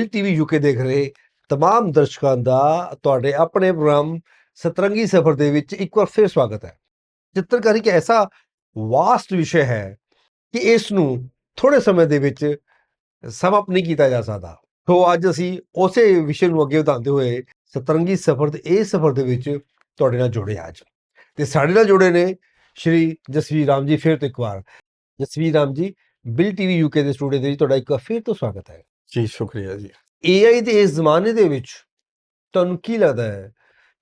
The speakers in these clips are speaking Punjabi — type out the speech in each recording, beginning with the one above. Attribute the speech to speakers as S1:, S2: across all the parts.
S1: ਬਿਲ ਟੀਵੀ ਯੂਕੇ ਦੇਖ ਰਹੇ तमाम ਦਰਸ਼ਕਾਂ ਦਾ ਤੁਹਾਡੇ ਆਪਣੇ ਪ੍ਰੋਗਰਾਮ ਸਤਰੰਗੀ ਸਫ਼ਰ ਦੇ ਵਿੱਚ ਇੱਕ ਵਾਰ ਫਿਰ ਸਵਾਗਤ ਹੈ ਚਿੱਤਰਕਾਰੀ ਇੱਕ ਐਸਾ ਵਾਸਟ ਵਿਸ਼ਾ ਹੈ ਕਿ ਇਸ ਨੂੰ ਥੋੜੇ ਸਮੇਂ ਦੇ ਵਿੱਚ ਸਮਾਪਤ ਨਹੀਂ ਕੀਤਾ ਜਾ ਸਕਦਾ ਸੋ ਅੱਜ ਅਸੀਂ ਉਸੇ ਵਿਸ਼ੇ ਨੂੰ ਅੱਗੇ ਵਧਾਉਂਦੇ ਹੋਏ ਸਤਰੰਗੀ ਸਫ਼ਰ ਦੇ ਇਹ ਸਫ਼ਰ ਦੇ ਵਿੱਚ ਤੁਹਾਡੇ ਨਾਲ ਜੁੜੇ ਹਾਂ ਅੱਜ ਤੇ ਸਾਡੇ ਨਾਲ ਜੁੜੇ ਨੇ ਸ਼੍ਰੀ ਜਸਵੀਰ ਰਾਮ ਜੀ ਫਿਰ ਤੋਂ ਇੱਕ ਵਾਰ Jasvir Ram ji bill TV UK ਦੇ ਸਟੂਡੀਓ ਦੇ ਵਿੱਚ ਤੁਹਾਡਾ ਇੱਕ ਵਾਰ ਫਿਰ ਤੋਂ ਸਵਾਗਤ ਹੈ
S2: ਜੀ, ਸ਼ੁਕਰੀਆ ਜੀ।
S1: AI ਦੇ ਇਸ ਜ਼ਮਾਨੇ ਦੇ ਵਿੱਚ ਤੁਹਾਨੂੰ ਕੀ ਲੱਗਦਾ ਹੈ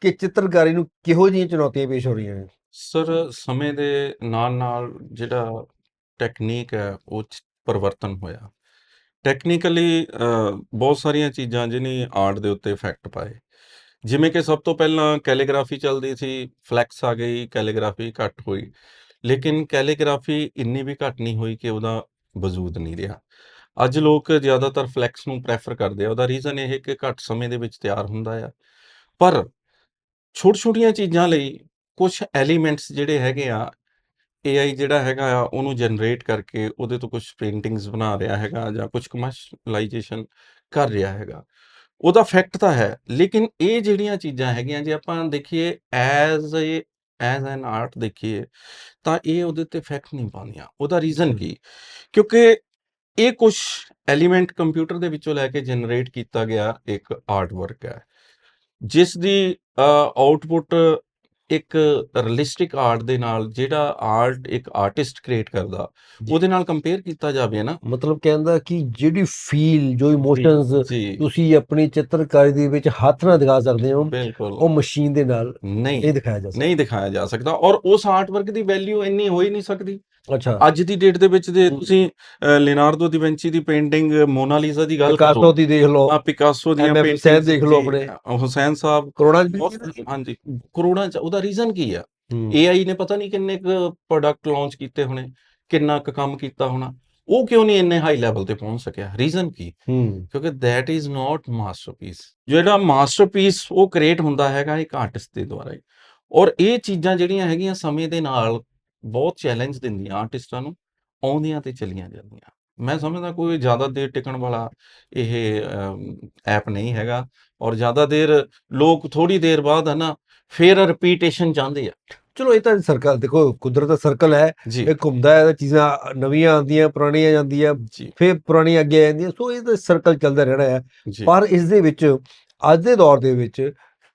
S1: ਕਿ ਚਿੱਤਰਕਾਰੀ ਨੂੰ ਕਿਹੋ ਜਿਹੀਆਂ ਚੁਣੌਤੀਆਂ ਪੇਸ਼ ਹੋ ਰਹੀਆਂ ਨੇ?
S2: ਸਰ ਸਮੇਂ ਦੇ ਨਾਲ ਨਾਲ ਜਿਹੜਾ ਟੈਕਨੀਕ ਹੈ, ਉਹ ਪਰਿਵਰਤਨ ਹੋਇਆ। ਟੈਕਨੀਕਲੀ ਬਹੁਤ ਸਾਰੀਆਂ ਚੀਜ਼ਾਂ ਜਿਹਨੇ ਆਰਟ ਦੇ ਉੱਤੇ ਇਫੈਕਟ ਪਾਏ। ਜਿਵੇਂ ਕਿ ਸਭ ਤੋਂ ਪਹਿਲਾਂ ਕੈਲੀਗ੍ਰਾਫੀ ਚੱਲਦੀ ਸੀ ਫਲੈਕਸ ਆ ਗਈ ਕੈਲੀਗ੍ਰਾਫੀ ਘੱਟ ਹੋਈ। ਲੇਕਿਨ ਕੈਲੀਗ੍ਰਾਫੀ ਇੰਨੀ ਵੀ ਘੱਟ ਨਹੀਂ ਹੋਈ ਕਿ ਉਹਦਾ ਵਜੂਦ ਨਹੀਂ ਰਿਹਾ। ਅੱਜ ਲੋਕ ਜ਼ਿਆਦਾਤਰ ਫਲੈਕਸ ਨੂੰ ਪ੍ਰੈਫਰ ਕਰਦੇ ਆ ਉਹਦਾ ਰੀਜ਼ਨ ਇਹ ਹੈ ਕਿ ਘੱਟ ਸਮੇਂ ਦੇ ਵਿੱਚ ਤਿਆਰ ਹੁੰਦਾ ਆ। ਪਰ ਛੋਟ-ਛੋਟੀਆਂ ਚੀਜ਼ਾਂ ਲਈ ਕੁਝ ਐਲੀਮੈਂਟਸ ਜਿਹੜੇ ਹੈਗੇ ਆ AI ਜਿਹੜਾ ਹੈਗਾ ਆ ਉਹਨੂੰ ਜਨਰੇਟ ਕਰਕੇ ਉਹਦੇ ਤੋਂ ਕੁਝ ਪੇਂਟਿੰਗਸ ਬਣਾ ਰਿਹਾ ਹੈਗਾ ਜਾਂ ਕੁਝ ਕਮਰਸ਼ਲਾਈਜੇਸ਼ਨ ਕਰ ਰਿਹਾ ਹੈਗਾ। ਉਹਦਾ ਫੈਕਟ ਤਾਂ ਹੈ ਲੇਕਿਨ ਇਹ ਜਿਹੜੀਆਂ ਚੀਜ਼ਾਂ ਹੈਗੀਆਂ ਜੇ ਆਪਾਂ ਦੇਖੀਏ as a as an art ਦੇਖੀਏ ਤਾਂ ਇਹ ਉਹਦੇ ਤੇ ਇਫੈਕਟ ਨਹੀਂ ਪਾਉਂਦੀਆਂ। ਉਹਦਾ ਰੀਜ਼ਨ ਕੀ? ਕਿਉਂਕਿ ਇਹ ਕੁਝ ਐਲੀਮੈਂਟ ਕੰਪਿਊਟਰ ਦੇ ਵਿੱਚੋਂ ਲੈ ਕੇ ਜਨਰੇਟ ਕੀਤਾ ਗਿਆ ਇੱਕ ਆਰਟ ਵਰਕ ਹੈ। ਜਿਸ ਦੀ ਆਊਟਪੁੱਟ ਇੱਕ ਰੀਅਲਿਸਟਿਕ ਆਰਟ ਦੇ ਨਾਲ ਜਿਹੜਾ ਆਰਟ ਇੱਕ ਆਰਟਿਸਟ ਕ੍ਰੀਏਟ ਕਰਦਾ। ਉਹਦੇ ਨਾਲ ਕੰਪੇਅਰ ਕੀਤਾ ਜਾਵੇ ਨਾ।
S1: ਮਤਲਬ ਕਹਿੰਦਾ ਕਿ ਜਿਹੜੀ ਫੀਲ ਜੋ ਇਮੋਸ਼ਨਸ ਤੁਸੀਂ ਆਪਣੀ ਚਿੱਤਰਕਾਰੀ ਦੇ ਵਿੱਚ ਹੱਥ ਨਾਲ ਦਿਖਾ ਸਕਦੇ ਹੋ ਉਹ ਮਸ਼ੀਨ ਦੇ ਨਾਲ
S2: ਨਹੀਂ।
S1: ਨਹੀਂ ਦਿਖਾਇਆ ਜਾ ਸਕਦਾ।
S2: ਨਹੀਂ ਦਿਖਾਇਆ ਜਾ ਸਕਦਾ ਔਰ ਉਸ ਆਰਟ ਵਰਕ ਦੀ ਵੈਲਿਊ ਇੰਨੀ ਹੋ ਹੀ ਨਹੀਂ ਸਕਦੀ।
S1: ਅੱਛਾ।
S2: ਅੱਜ ਦੀ ਡੇਟ ਦੇ ਵਿੱਚ ਜੇ। ਤੁਸੀਂ ਲਿਨਾਰਡੋ ਦੀ ਵਿੰਚੀ ਦੀ ਪੇਂਟਿੰਗ ਮੋਨਾਲੀਜ਼ਾ ਦੀ ਗੱਲ ਕਰੋ।
S1: ਦੀ ਦੇਖ ਲਓ।
S2: ਆ ਪਿਕਾਸੋ ਦੀਆਂ
S1: ਹੁਸੈਨ
S2: paintings
S1: ਦੇਖ ਲਓ ਆਪਣੇ।
S2: ਹੁਸੈਨ ਸਾਹਿਬ।
S1: ਕਰੋਨਾ ਚ
S2: ਬਹੁਤ ਹਾਂਜੀ ਕਰੋੜਾਂ ਚ ਉਹਦਾ ਰੀਜ਼ਨ ਕੀ ਆ?
S1: ਹੂੰ,
S2: AI ਨੇ ਪਤਾ ਨਹੀਂ ਕਿੰਨੇ ਕੁ ਪ੍ਰੋਡਕਟ ਲਾਂਚ ਕੀਤੇ ਹੋਣੇ ਕਿੰਨਾ ਕੁ ਕੰਮ ਕੀਤਾ ਹੋਣਾ। ਉਹ ਕਿਉਂ ਨਹੀਂ ਇੰਨੇ ਹਾਈ ਲੈਵਲ ਤੇ ਪਹੁੰਚ ਸਕਿਆ? ਰੀਜ਼ਨ ਕੀ?
S1: ਹੂੰ।
S2: ਕਿਉਂਕਿ that is not masterpiece ਜਿਹੜਾ ਮਾਸਟਰਪੀਸ ਉਹ ਕ੍ਰੀਏਟ ਹੁੰਦਾ ਹੈਗਾ ਇੱਕ ਆਰਟਿਸਟ ਦੇ ਦੁਆਰਾ ਹੀ। ਔਰ ਇਹ ਚੀਜ਼ਾਂ ਜਿਹੜੀਆਂ ਹੈਗੀਆਂ ਸਮੇਂ ਦੇ ਨਾਲ ਬਹੁਤ ਚੈਲੰਜ ਦਿੰਦੀਆਂ ਆਰਟਿਸਟਾਂ ਨੂੰ ਆਉਂਦੀਆਂ ਤੇ ਚਲੀਆਂ ਜਾਂਦੀਆਂ। ਮੈਂ ਸਮਝਦਾ ਕੋਈ ਜ਼ਿਆਦਾ ਦੇਰ ਟਿਕਣ ਵਾਲਾ ਇਹ ਐਪ ਨਹੀਂ ਹੈਗਾ ਔਰ ਜ਼ਿਆਦਾ ਦੇਰ ਲੋਕ ਥੋੜੀ ਦੇਰ ਬਾਅਦ ਹੈ ਨਾ ਫੇਰ ਰਿਪੀਟੇਸ਼ਨ ਚਾਹੁੰਦੇ ਆ।
S1: ਚਲੋ ਇਹ ਤਾਂ ਸਰਕਲ ਦੇਖੋ ਕੁਦਰਤ ਦਾ ਸਰਕਲ ਹੈ ਇਹ ਘੁੰਮਦਾ ਹੈ ਚੀਜ਼ਾਂ ਨਵੀਆਂ ਆਉਂਦੀਆਂ ਪੁਰਾਣੀਆਂ ਜਾਂਦੀਆਂ ਫਿਰ ਪੁਰਾਣੀਆਂ ਅੱਗੇ ਆ ਜਾਂਦੀਆਂ ਸੋ ਇਹ ਤਾਂ ਸਰਕਲ ਚੱਲਦਾ ਰਹਿਣਾ ਹੈ। ਪਰ ਇਸ ਦੇ ਵਿੱਚ ਅੱਜ ਦੇ ਦੌਰ ਦੇ ਵਿੱਚ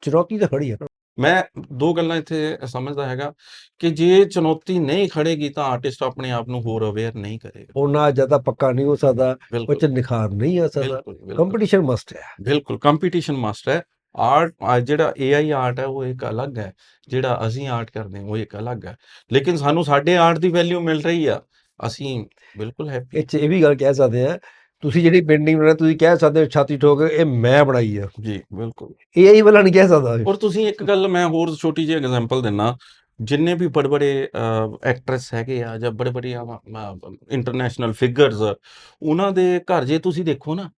S1: ਚੁਣੌਤੀ ਤਾਂ ਖੜੀ ਹੈ ਨਾ।
S2: ਮੈਂ ਦੋ ਗੱਲਾਂ ਇੱਥੇ ਸਮਝਦਾ ਹੈਗਾ ਕਿ ਜੇ ਚੁਣੌਤੀ ਨਹੀਂ ਖੜੇਗੀ ਤਾਂ ਆਰਟਿਸਟ ਆਪਣੇ ਆਪ ਨੂੰ ਹੋਰ ਅਵੇਅਰ ਨਹੀਂ ਕਰੇਗਾ।
S1: ਉਹਨਾਂ ਜ਼ਿਆਦਾ ਪੱਕਾ ਨਹੀਂ ਹੋ ਸਕਦਾ ਉਹ ਚ ਨਿਖਾਰ ਨਹੀਂ ਆ ਸਕਦਾ। ਕੰਪੀਟੀਸ਼ਨ ਮਸਟ ਹੈ।
S2: ਬਿਲਕੁਲ ਕੰਪੀਟੀਸ਼ਨ ਮਾਸਟਰ ਹੈ। ਆਰਟ ਜਿਹੜਾ AI ਆਰਟ ਹੈ ਉਹ ਇੱਕ ਅਲੱਗ ਹੈ। ਜਿਹੜਾ ਅਸੀਂ ਆਰਟ ਕਰਦੇ ਹਾਂ ਉਹ ਇੱਕ ਅਲੱਗ ਹੈ। ਲੇਕਿਨ ਸਾਨੂੰ ਸਾਡੇ ਆਰਟ ਦੀ ਵੈਲਿਊ ਮਿਲ ਰਹੀ ਆ। ਅਸੀਂ ਬਿਲਕੁਲ ਹੈਪੀ
S1: ਇਹ ਵੀ ਗੱਲ ਕਹਿ ਸਕਦੇ ਆ ਤੁਸੀਂ ਜਿਹੜੀ ਪੇਂਟਿੰਗ ਬਣਾ ਤੁਸੀਂ ਕਹਿ ਸਕਦੇ ਹੋ ਛਾਤੀ ਠੋਕ ਕੇ, ਇਹ ਮੈਂ ਬਣਾਈ ਆ।
S2: ਜੀ ਬਿਲਕੁਲ।
S1: ਇਹ ਆਈ ਵਾਲਾ ਨਹੀਂ ਕਹਿ ਸਕਦਾ
S2: ਔਰ ਤੁਸੀਂ ਇੱਕ ਗੱਲ ਮੈਂ ਹੋਰ ਛੋਟੀ ਜਿਹੀ ਐਗਜ਼ਾਮਪਲ ਦਿੰਨਾ। ਜਿੰਨੇ ਵੀ ਬੜੇ ਬੜੇ ਐਕਟਰੈਸ ਹੈਗੇ ਆ ਜਾਂ ਬੜੇ ਬੜੇ ਇੰਟਰਨੈਸ਼ਨਲ ਫਿਗਰਸ ਉਹਨਾਂ ਦੇ ਘਰ ਜੇ ਤੁਸੀਂ ਦੇਖੋ ਨਾ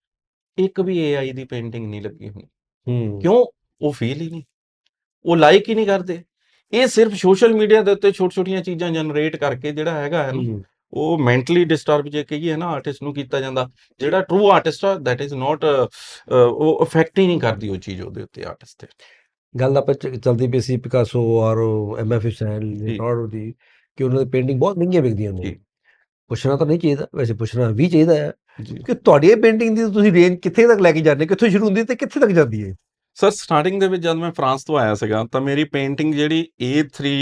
S2: ਇੱਕ ਵੀ AI ਦੀ ਪੇਂਟਿੰਗ ਨਹੀਂ ਲੱਗੀ ਹੋਈ
S1: ਹੂੰ।
S2: ਕਿਉਂ? ਉਹ ਫੀਲ ਹੀ ਨਹੀਂ। ਉਹ ਲਾਈਕ ਹੀ ਨਹੀਂ ਕਰਦੇ। ਇਹ ਸਿਰਫ ਸੋਸ਼ਲ ਮੀਡੀਆ ਦੇ ਉੱਤੇ ਛੋਟ ਛੋਟੀਆਂ ਚੀਜ਼ਾਂ ਜਨਰੇਟ ਕਰਕੇ ਜਿਹੜਾ ਹੈਗਾ ਹੈ ਨਾ
S1: ਹੂੰ।
S2: ਉਹ ਮੈਂਟਲੀ ਡਿਸਟਰਬ ਜੇ ਕਹੀਏ ਨਾ ਆਰਟਿਸਟ ਨੂੰ ਕੀਤਾ ਜਾਂਦਾ ਜਿਹੜਾ ਟਰੂ ਆਰਟਿਸਟ ਆ ਦੈਟ ਇਜ਼ ਨਾਟ ਉਹ ਇਫੈਕਟ ਹੀ ਨਹੀਂ ਕਰਦੀ ਉਹ ਚੀਜ਼ ਉਹਦੇ ਉੱਤੇ ਆਰਟਿਸਟ ਤੇ।
S1: ਗੱਲ ਆਪਾਂ ਚੱਲਦੀ ਪਈ ਸੀ ਪਿਕਾਸੋ ਔਰ ਐਮਐਫ ਹੁਸੈਨ
S2: ਜੀ।
S1: ਲਿਓਨਾਰਡੋ ਦੀ ਕਿ ਉਹਨਾਂ ਦੀ ਪੇਂਟਿੰਗ ਬਹੁਤ ਮਹਿੰਗੀਆਂ ਵਿਕਦੀਆਂ ਨੇ। ਪੁੱਛਣਾ ਤਾਂ ਨਹੀਂ ਚਾਹੀਦਾ ਵੈਸੇ ਪੁੱਛਣਾ ਵੀ ਚਾਹੀਦਾ ਹੈ। ਕਿ ਤੁਹਾਡੀ ਪੇਂਟਿੰਗ ਦੀ ਤੁਸੀਂ ਰੇਂਜ ਕਿੱਥੇ ਤੱਕ ਲੈ ਕੇ ਜਾਂਦੇ ਕਿੱਥੋਂ ਸ਼ੁਰੂ ਹੁੰਦੀ ਹੈ ਤੇ ਕਿੱਥੇ ਤੱਕ ਜਾਂਦੀ ਹੈ?
S2: ਸਰ ਸਟਾਰਟਿੰਗ ਦੇ ਵਿੱਚ ਜਦ ਮੈਂ ਫਰਾਂਸ ਤੋਂ ਆਇਆ ਸੀਗਾ ਤਾਂ ਮੇਰੀ ਪੇਂਟਿੰਗ ਜਿਹੜੀ A3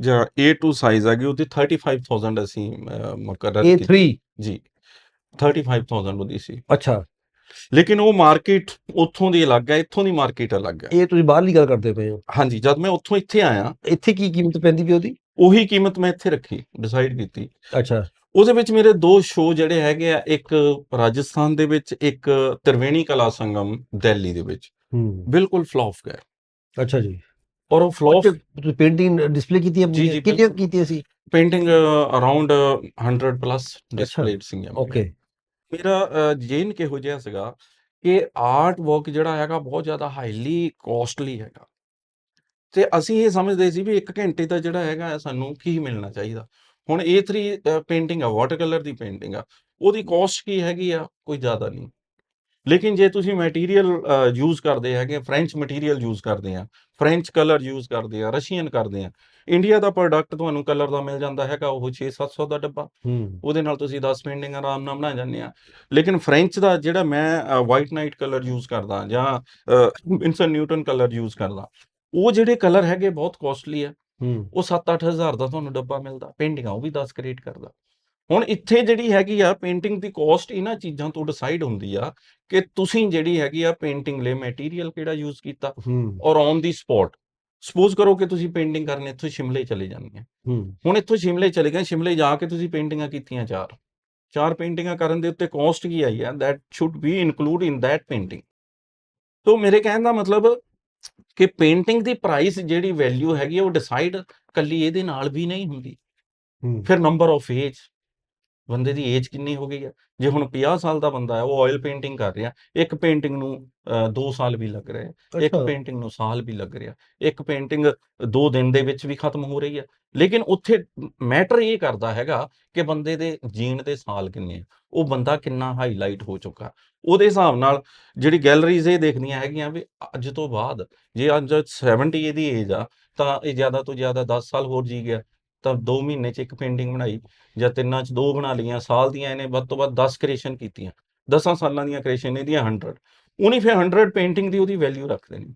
S2: ਜਾਂ A2 ਸਾਈਜ਼ ਹੈਗੀ ਉਹਦੀ 35000 ਅਸੀਂ ਮੁਕਰਰ ਕੀਤੀ।
S1: A3
S2: ਜੀ। 35000 ਉਹਦੀ ਸੀ।
S1: ਅੱਛਾ।
S2: ਲੇਕਿਨ ਉਹ ਮਾਰਕੀਟ ਉੱਥੋਂ ਦੀ ਅਲੱਗ ਹੈ ਇੱਥੋਂ ਦੀ ਮਾਰਕੀਟ ਅਲੱਗ ਹੈ।
S1: ਇਹ ਤੁਸੀਂ ਬਾਹਰਲੀ ਗੱਲ ਕਰਦੇ ਪਏ ਹੋ।
S2: ਹਾਂਜੀ ਜਦ ਮੈਂ ਉੱਥੋਂ ਇੱਥੇ ਆਇਆ।
S1: ਇੱਥੇ ਕੀ ਕੀਮਤ ਪੈਂਦੀ ਪਈ ਉਹਦੀ?
S2: ਉਹੀ ਕੀਮਤ ਮੈਂ ਇੱਥੇ ਰੱਖੀ ਡਿਸਾਈਡ ਕੀਤੀ।
S1: ਅੱਛਾ।
S2: ਉਹਦੇ ਵਿੱਚ ਮੇਰੇ ਦੋ ਸ਼ੋਅ ਜਿਹੜੇ ਹੈਗੇ ਆ ਇੱਕ ਰਾਜਸਥਾਨ ਦੇ ਵਿੱਚ ਇੱਕ ਤ੍ਰਿਵੇਣੀ ਕਲਾ ਸੰਗਮ ਦਿੱਲੀ ਦੇ ਵਿੱਚ।
S1: ਹੂੰ।
S2: ਬਿਲਕੁਲ ਫਲॉप ਗਏ।
S1: ਅੱਛਾ ਜੀ।
S2: ਔਰ ਉਹ ਫਲॉप
S1: ਤੁਸੀਂ ਪੇਂਟਿੰਗ ਡਿਸਪਲੇ ਕੀਤੀ ਆਪਣੀ? ਕਿੰਨੀਆਂ। ਕੀਤੀਆਂ ਸੀ
S2: ਪੇਂਟਿੰਗ ਅਰਾਊਂਡ 100 ਪਲੱਸ ਡਿਸਪਲੇਡ ਮੇਰੀਆਂ।
S1: ਓਕੇ
S2: ਮੇਰਾ ਜੇਨ ਕਿਹੋ ਜਿਹਾ ਸੀਗਾ ਕਿ ਆਰਟ ਵਰਕ ਜਿਹੜਾ ਹੈਗਾ ਬਹੁਤ ਜ਼ਿਆਦਾ ਹਾਈਲੀ ਕੋਸਟਲੀ ਹੈਗਾ। ਤੇ ਅਸੀਂ ਇਹ ਸਮਝਦੇ ਸੀ ਵੀ 1 ਘੰਟੇ ਦਾ ਜਿਹੜਾ ਹੈਗਾ ਸਾਨੂੰ ਕੀ ਮਿਲਣਾ ਚਾਹੀਦਾ। ਹੁਣ A3 ਪੇਂਟਿੰਗ ਆ ਵਾਟਰ ਕਲਰ ਦੀ ਪੇਂਟਿੰਗ ਆ। ਉਹਦੀ ਕਾਸਟ ਕੀ ਹੈਗੀ ਆ? ਕੋਈ ਜ਼ਿਆਦਾ ਨਹੀਂ। ਲੇਕਿਨ ਜੇ ਤੁਸੀਂ ਮਟੀਰੀਅਲ ਯੂਜ਼ ਕਰਦੇ ਹੈਗੇ ਫ੍ਰੈਂਚ ਮਟੀਰੀਅਲ ਯੂਜ਼ ਕਰਦੇ ਆ ਫ੍ਰੈਂਚ ਕਲਰ ਯੂਜ਼ ਕਰਦੇ ਆ ਰਸ਼ੀਅਨ ਕਰਦੇ ਆ ਇੰਡੀਆ ਦਾ ਪ੍ਰੋਡਕਟ ਤੁਹਾਨੂੰ ਕਲਰ ਦਾ ਮਿਲ ਜਾਂਦਾ ਹੈਗਾ ਉਹ 6-700 ਦਾ ਡੱਬਾ। ਉਹਦੇ ਨਾਲ ਤੁਸੀਂ 10 ਪੇਂਟਿੰਗ ਆਰਾਮ ਨਾਲ ਬਣਾ ਜਾਂਦੇ ਆ। ਲੇਕਿਨ ਫ੍ਰੈਂਚ ਦਾ ਜਿਹੜਾ ਮੈਂ ਵਾਈਟ ਨਾਈਟ ਕਲਰ ਯੂਜ਼ ਕਰਦਾ ਜਾਂ ਵਿੰਸਨ ਨਿਊਟਨ ਕਲਰ ਯੂਜ਼ ਕਰਦਾ ਉਹ ਜਿਹੜੇ ਕਲਰ ਹੈਗੇ ਬਹੁਤ ਕੋਸਟਲੀ ਆ। ਉਹ 7-8 ਹਜ਼ਾਰ ਦਾ ਤੁਹਾਨੂੰ ਡੱਬਾ ਮਿਲਦਾ ਪੇਂਟਿੰਗਾਂ ਉਹ ਵੀ 10 ਕ੍ਰੀਏਟ ਕਰਦਾ। ਹੁਣ ਇੱਥੇ ਜਿਹੜੀ ਹੈਗੀ ਆ ਪੇਂਟਿੰਗ ਦੀ ਕੋਸਟ ਇਹਨਾਂ ਚੀਜ਼ਾਂ ਤੋਂ ਡਿਸਾਈਡ ਹੁੰਦੀ ਆ ਕਿ ਤੁਸੀਂ ਜਿਹੜੀ ਹੈਗੀ ਆ ਪੇਂਟਿੰਗ ਲਈ ਮਟੀਰੀਅਲ ਕਿਹੜਾ ਯੂਜ਼ ਕੀਤਾ ਔਰ ਔਨ ਦੀ ਸਪੌਟ ਸਪੋਜ਼ ਕਰੋ ਕਿ ਤੁਸੀਂ ਪੇਂਟਿੰਗ ਕਰਨ ਇੱਥੋਂ ਸ਼ਿਮਲੇ ਚਲੇ ਜਾਂਦੇ ਆ ਹੁਣ ਇੱਥੋਂ ਸ਼ਿਮਲੇ ਚਲੇ ਗਏ ਸ਼ਿਮਲੇ ਜਾ ਕੇ ਤੁਸੀਂ ਪੇਂਟਿੰਗਾਂ ਕੀਤੀਆਂ ਚਾਰ। ਚਾਰ ਪੇਂਟਿੰਗਾਂ ਕਰਨ ਦੇ ਉੱਤੇ ਕਾਸਟ ਕੀ ਆਈ ਹੈ that should be include in that painting ਸੋ ਮੇਰੇ ਕਹਿਣ ਦਾ ਮਤਲਬ ਕਿ ਪੇਂਟਿੰਗ ਦੀ ਪ੍ਰਾਈਸ ਜਿਹੜੀ ਵੈਲਿਊ ਹੈਗੀ ਆ, ਉਹ ਡਿਸਾਈਡ ਕੱਲੀ ਇਹਦੇ ਨਾਲ ਵੀ ਨਹੀਂ ਹੁੰਦੀ। ਫਿਰ ਨੰਬਰ ਆਫ ਏਜ ਬੰਦੇ ਦੀ ਏਜ ਕਿੰਨੀ ਹੋ ਗਈ ਹੈ ਜੇ ਹੁਣ 50 ਸਾਲ ਦਾ ਬੰਦਾ ਹੈ ਉਹ ਆਇਲ ਪੇਂਟਿੰਗ ਕਰ ਰਿਹਾ ਇੱਕ ਪੇਂਟਿੰਗ ਨੂੰ 2 ਸਾਲ ਵੀ ਲੱਗ ਰਹੇ ਇੱਕ ਪੇਂਟਿੰਗ ਨੂੰ ਸਾਲ ਵੀ ਲੱਗ ਰਿਹਾ ਇੱਕ ਪੇਂਟਿੰਗ 2 ਦਿਨ ਦੇ ਵਿੱਚ ਵੀ ਖਤਮ ਹੋ ਰਹੀ ਹੈ ਲੇਕਿਨ ਉੱਥੇ ਮੈਟਰ ਇਹ ਕਰਦਾ ਹੈਗਾ ਕਿ ਬੰਦੇ ਦੇ ਜੀਣ ਦੇ ਸਾਲ ਕਿੰਨੇ ਆ ਉਹ ਬੰਦਾ ਕਿੰਨਾ ਹਾਈਲਾਈਟ ਹੋ ਚੁੱਕਾ। ਉਹਦੇ ਹਿਸਾਬ ਨਾਲ ਜਿਹੜੀ ਗੈਲਰੀਜ਼ ਇਹ ਦੇਖਦੀਆਂ ਹੈਗੀਆਂ ਵੀ ਅੱਜ ਤੋਂ ਬਾਅਦ ਜੇ ਅੱਜ 70 ਇਹਦੀ ਏਜ ਆ ਤਾਂ ਇਹ ਜ਼ਿਆਦਾ ਤੋਂ ਜ਼ਿਆਦਾ 10 ਸਾਲ ਹੋਰ ਜੀ ਗਿਆ। ਤਾਂ 2 ਮਹੀਨੇ ਚ ਇੱਕ ਪੇਂਟਿੰਗ ਬਣਾਈ ਜਾਂ ਤਿੰਨਾਂ ਚ ਦੋ ਬਣਾ ਲਈਆਂ, ਸਾਲ ਦੀਆਂ ਇਹਨੇ ਵੱਧ ਤੋਂ ਵੱਧ 10 ਕ੍ਰੀਏਸ਼ਨ ਕੀਤੀਆਂ 10 ਸਾਲਾਂ ਦੀਆਂ ਕ੍ਰੀਏਸ਼ਨ ਇਹਦੀਆਂ 100 ਉਹਨੇ ਫਿਰ 100 ਪੇਂਟਿੰਗ ਦੀ ਉਹਦੀ ਵੈਲਿਊ ਰੱਖ ਦੇਣੀ।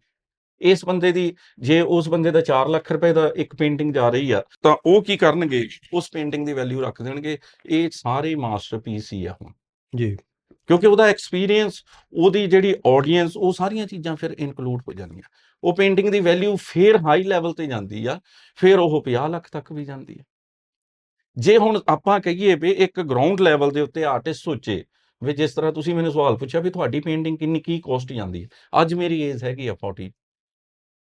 S2: ਇਸ ਬੰਦੇ ਦੀ, ਜੇ ਉਸ ਬੰਦੇ ਦਾ 4 ਲੱਖ ਰੁਪਏ ਦਾ ਇੱਕ ਪੇਂਟਿੰਗ ਜਾ ਰਹੀ ਆ, ਤਾਂ ਉਹ ਕੀ ਕਰਨਗੇ? ਉਸ ਪੇਂਟਿੰਗ ਦੀ ਵੈਲਿਊ ਰੱਖ ਦੇਣਗੇ। ਇਹ ਸਾਰੇ ਮਾਸਟਰਪੀਸ ਹੀ ਆ ਹੁਣ।
S1: ਜੀ।
S2: ਕਿਉਂਕਿ ਉਹਦਾ ਐਕਸਪੀਰੀਅੰਸ ਉਹਦੀ ਜਿਹੜੀ ਆਡੀਅנס ਉਹ ਸਾਰੀਆਂ ਚੀਜ਼ਾਂ ਫਿਰ ਇਨਕਲੂਡ ਹੋ ਜਾਂਦੀਆਂ। ਉਹ ਪੇਂਟਿੰਗ ਦੀ ਵੈਲਿਊ ਫਿਰ ਹਾਈ ਲੈਵਲ ਤੇ ਜਾਂਦੀ ਆ ਫਿਰ ਉਹ 50 ਲੱਖ ਤੱਕ ਵੀ ਜਾਂਦੀ ਹੈ ਜੇ ਹੁਣ ਆਪਾਂ ਕਹੀਏ ਵੀ ਇੱਕ ਗਰਾਊਂਡ ਲੈਵਲ ਦੇ ਉੱਤੇ ਆਰਟਿਸਟ ਸੋਚੇ ਵੀ ਜਿਸ ਤਰ੍ਹਾਂ ਤੁਸੀਂ ਮੈਨੂੰ ਸਵਾਲ ਪੁੱਛਿਆ ਵੀ ਤੁਹਾਡੀ ਪੇਂਟਿੰਗ ਕਿੰਨੀ ਕੀ ਕੋਸਟ ਜਾਂਦੀ ਹੈ? ਅੱਜ ਮੇਰੀ ਏਜ ਹੈਗੀ ਆ 40